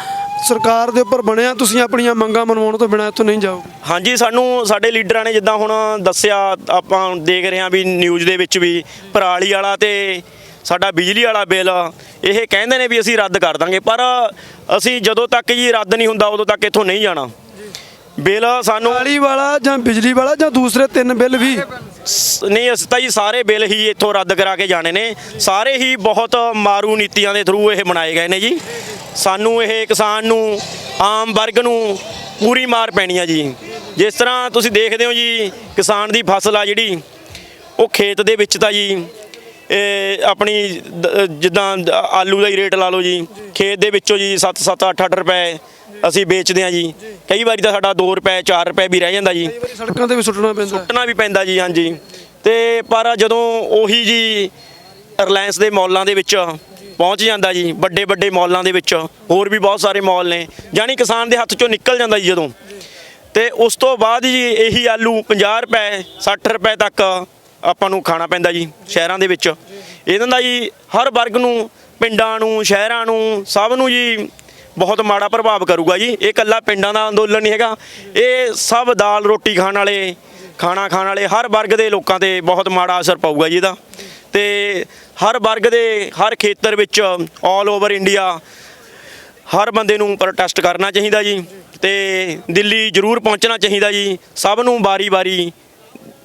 ਸਰਕਾਰ ਦੇ ਉੱਪਰ ਬਣਿਆ ਤੁਸੀਂ ਆਪਣੀਆਂ ਮੰਗਾਂ ਮਨਵਾਉਣ ਤੋਂ ਬਿਨਾਂ ਇੱਥੋਂ ਨਹੀਂ ਜਾਓਗੇ? ਹਾਂਜੀ ਸਾਨੂੰ ਸਾਡੇ ਲੀਡਰਾਂ ਨੇ ਜਿੱਦਾਂ ਹੁਣ ਦੱਸਿਆ ਆਪਾਂ ਦੇਖ ਰਹੇ ਹਾਂ ਵੀ ਨਿਊਜ਼ ਦੇ ਵਿੱਚ ਵੀ ਪਰਾਲੀ ਵਾਲਾ ਤੇ ਸਾਡਾ ਬਿਜਲੀ ਵਾਲਾ ਬਿੱਲ ਇਹ ਕਹਿੰਦੇ ਨੇ ਵੀ ਅਸੀਂ ਰੱਦ ਕਰ ਦਾਂਗੇ ਪਰ ਅਸੀਂ ਜਦੋਂ ਤੱਕ ਜੀ ਰੱਦ ਨਹੀਂ ਹੁੰਦਾ ਉਦੋਂ ਤੱਕ ਇੱਥੋਂ ਨਹੀਂ ਜਾਣਾ। ਬਿੱਲ ਸਾਨੂੰ ਪਾਣੀ ਵਾਲਾ ਜਾਂ ਬਿਜਲੀ ਵਾਲਾ ਜਾਂ ਦੂਸਰੇ ਤਿੰਨ ਬਿੱਲ ਵੀ? ਸ- ਨਹੀਂ ਅਸੀਂ ਤਾਂ ਜੀ ਸਾਰੇ ਬਿੱਲ ਹੀ ਇੱਥੋਂ ਰੱਦ ਕਰਾ ਕੇ ਜਾਣੇ ਨੇ। ਸਾਰੇ ਹੀ ਬਹੁਤ ਮਾਰੂ ਨੀਤੀਆਂ ਦੇ ਥਰੂ ਇਹ ਬਣਾਏ ਗਏ ਨੇ ਜੀ। ਸਾਨੂੰ ਇਹ ਕਿਸਾਨ ਨੂੰ ਆਮ ਵਰਗ ਨੂੰ ਪੂਰੀ ਮਾਰ ਪੈਣੀ ਆ ਜੀ। ਜਿਸ ਤਰ੍ਹਾਂ ਤੁਸੀਂ ਦੇਖਦੇ ਹੋ ਜੀ ਕਿਸਾਨ ਦੀ ਫਸਲ ਆ ਜਿਹੜੀ ਉਹ ਖੇਤ ਦੇ ਵਿੱਚ ਤਾਂ ਜੀ ਇਹ ਆਪਣੀ ਜਿੱਦਾਂ ਆਲੂ ਦਾ ਹੀ ਰੇਟ ਲਾ ਲਓ ਜੀ ਖੇਤ ਦੇ ਵਿੱਚੋਂ ਜੀ 7 7 8 8 ਰੁਪਏ ਅਸੀਂ ਵੇਚਦੇ ਹਾਂ ਜੀ। ਕਈ ਵਾਰੀ ਤਾਂ ਸਾਡਾ 2 ਰੁਪਏ 4 ਰੁਪਏ ਵੀ ਰਹਿ ਜਾਂਦਾ ਜੀ। ਸੜਕਾਂ ਤੇ ਵੀ ਸੁੱਟਣਾ ਪੈਂਦਾ। ਸੁੱਟਣਾ ਵੀ ਪੈਂਦਾ ਜੀ ਹਾਂਜੀ। ਤੇ ਪਰ ਜਦੋਂ ਉਹੀ ਜੀ ਰਿਲਾਇੰਸ ਦੇ ਮਾਲਾਂ ਦੇ ਵਿੱਚ ਪਹੁੰਚ ਜਾਂਦਾ ਜੀ, ਵੱਡੇ ਵੱਡੇ ਮਾਲਾਂ ਦੇ ਵਿੱਚ। ਹੋਰ ਵੀ ਬਹੁਤ ਸਾਰੇ ਮਾਲ ਨੇ। ਜਾਨੀ ਕਿਸਾਨ ਦੇ ਹੱਥ ਚੋਂ ਨਿਕਲ ਜਾਂਦਾ ਜੀ ਜਦੋਂ। ਤੇ ਉਸ ਤੋਂ ਬਾਅਦ ਜੀ ਇਹੀ ਆਲੂ 50 ਰੁਪਏ 60 ਰੁਪਏ ਤੱਕ ਆਪਾਂ ਨੂੰ ਖਾਣਾ ਪੈਂਦਾ ਜੀ, ਸ਼ਹਿਰਾਂ ਦੇ ਵਿੱਚ। ਇਹਨਾਂ ਦਾ ਜੀ ਹਰ ਵਰਗ ਨੂੰ, ਪਿੰਡਾਂ ਨੂੰ, ਸ਼ਹਿਰਾਂ ਨੂੰ, ਸਭ ਨੂੰ ਜੀ ਬਹੁਤ ਮਾੜਾ ਪ੍ਰਭਾਵ ਕਰੂਗਾ ਜੀ। ਇਹ ਇਕੱਲਾ ਪਿੰਡਾਂ ਦਾ ਅੰਦੋਲਨ ਨਹੀਂ ਹੈਗਾ। ਇਹ ਸਭ ਦਾਲ ਰੋਟੀ ਖਾਣ ਵਾਲੇ, ਖਾਣਾ ਖਾਣ ਵਾਲੇ, ਹਰ ਵਰਗ ਦੇ ਲੋਕਾਂ ਤੇ ਬਹੁਤ ਮਾੜਾ ਅਸਰ ਪਊਗਾ ਜੀ ਇਹਦਾ। ਤੇ ਹਰ ਵਰਗ ਦੇ ਹਰ ਖੇਤਰ ਵਿੱਚ 올 ਓਵਰ ਇੰਡੀਆ ਹਰ ਬੰਦੇ ਨੂੰ ਪ੍ਰੋਟੈਸਟ ਕਰਨਾ ਚਾਹੀਦਾ ਜੀ ਤੇ ਦਿੱਲੀ ਜ਼ਰੂਰ ਪਹੁੰਚਣਾ ਚਾਹੀਦਾ ਜੀ। ਸਭ ਨੂੰ ਵਾਰੀ-ਵਾਰੀ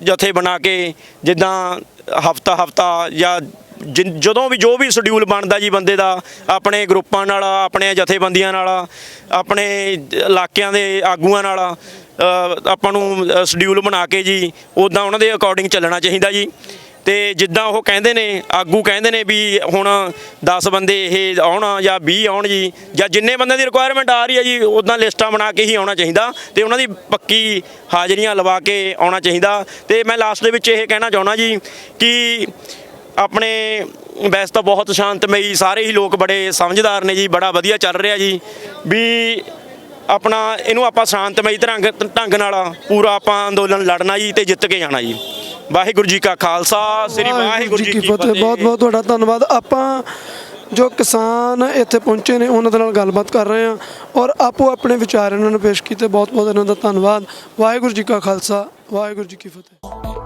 ਜਥੇ ਬਣਾ ਕੇ ਜਿੱਦਾਂ ਹਫਤਾ ਹਫਤਾ ਜਾਂ ਜਦੋਂ ਵੀ ਜੋ ਵੀ ਸ਼ਡਿਊਲ ਬਣਦਾ ਜੀ ਬੰਦੇ ਦਾ, ਆਪਣੇ ਗਰੁੱਪਾਂ ਨਾਲ, ਆਪਣੇ ਜਥੇਬੰਦੀਆਂ ਨਾਲ, ਆਪਣੇ ਇਲਾਕਿਆਂ ਦੇ ਆਗੂਆਂ ਨਾਲ ਆਪਾਂ ਨੂੰ ਸ਼ਡਿਊਲ ਬਣਾ ਕੇ ਜੀ ਉਦਾਂ ਉਹਨਾਂ ਦੇ ਅਕੋਰਡਿੰਗ ਚੱਲਣਾ ਚਾਹੀਦਾ ਜੀ। ਤੇ ਜਿੱਦਾਂ ਉਹ ਕਹਿੰਦੇ ਨੇ, ਆਗੂ ਕਹਿੰਦੇ ਨੇ ਵੀ ਹੁਣ 10 ਬੰਦੇ ਇਹ ਆਉਣ ਜਾਂ 20 ਆਉਣ ਜੀ, ਜਾਂ ਜਿੰਨੇ ਬੰਦਿਆਂ ਦੀ ਰਿਕੁਆਇਰਮੈਂਟ ਆ ਰਹੀ ਹੈ ਜੀ ਉਦਾਂ ਲਿਸਟਾਂ ਬਣਾ ਕੇ ਹੀ ਆਉਣਾ ਚਾਹੀਦਾ ਤੇ ਉਹਨਾਂ ਦੀ ਪੱਕੀ ਹਾਜ਼ਰੀਆਂ ਲਵਾ ਕੇ ਆਉਣਾ ਚਾਹੀਦਾ। ਤੇ ਮੈਂ ਲਾਸਟ ਦੇ ਵਿੱਚ ਇਹ ਕਹਿਣਾ ਚਾਹੁੰਦਾ ਜੀ ਕਿ ਆਪਣੇ ਵੈਸੇ ਤਾਂ ਬਹੁਤ ਸ਼ਾਂਤਮਈ ਸਾਰੇ ਹੀ ਲੋਕ ਬੜੇ ਸਮਝਦਾਰ ਨੇ ਜੀ, ਬੜਾ ਵਧੀਆ ਚੱਲ ਰਿਹਾ ਜੀ, ਵੀ ਆਪਣਾ ਇਹਨੂੰ ਆਪਾਂ ਸ਼ਾਂਤਮਈ ਢੰਗ ਢੰਗ ਨਾਲ ਪੂਰਾ ਆਪਾਂ ਅੰਦੋਲਨ ਲੜਨਾ ਜੀ ਤੇ ਜਿੱਤ ਕੇ ਜਾਣਾ ਜੀ। ਵਾਹਿਗੁਰੂ ਜੀ ਕਾ ਖਾਲਸਾ ਸ੍ਰੀ ਵਾਹਿਗੁਰੂ ਜੀ ਕੀ ਫਤਿਹ। ਬਹੁਤ ਬਹੁਤ ਤੁਹਾਡਾ ਧੰਨਵਾਦ। ਆਪਾਂ ਜੋ ਕਿਸਾਨ ਇੱਥੇ ਪਹੁੰਚੇ ਨੇ ਉਹਨਾਂ ਦੇ ਨਾਲ ਗੱਲਬਾਤ ਕਰ ਰਹੇ ਹਾਂ ਔਰ ਆਪੋ ਆਪਣੇ ਵਿਚਾਰ ਇਹਨਾਂ ਨੇ ਪੇਸ਼ ਕੀਤੇ। ਬਹੁਤ ਬਹੁਤ ਇਹਨਾਂ ਦਾ ਧੰਨਵਾਦ। ਵਾਹਿਗੁਰੂ ਜੀ ਕਾ ਖਾਲਸਾ ਵਾਹਿਗੁਰੂ ਜੀ ਕੀ ਫਤਿਹ।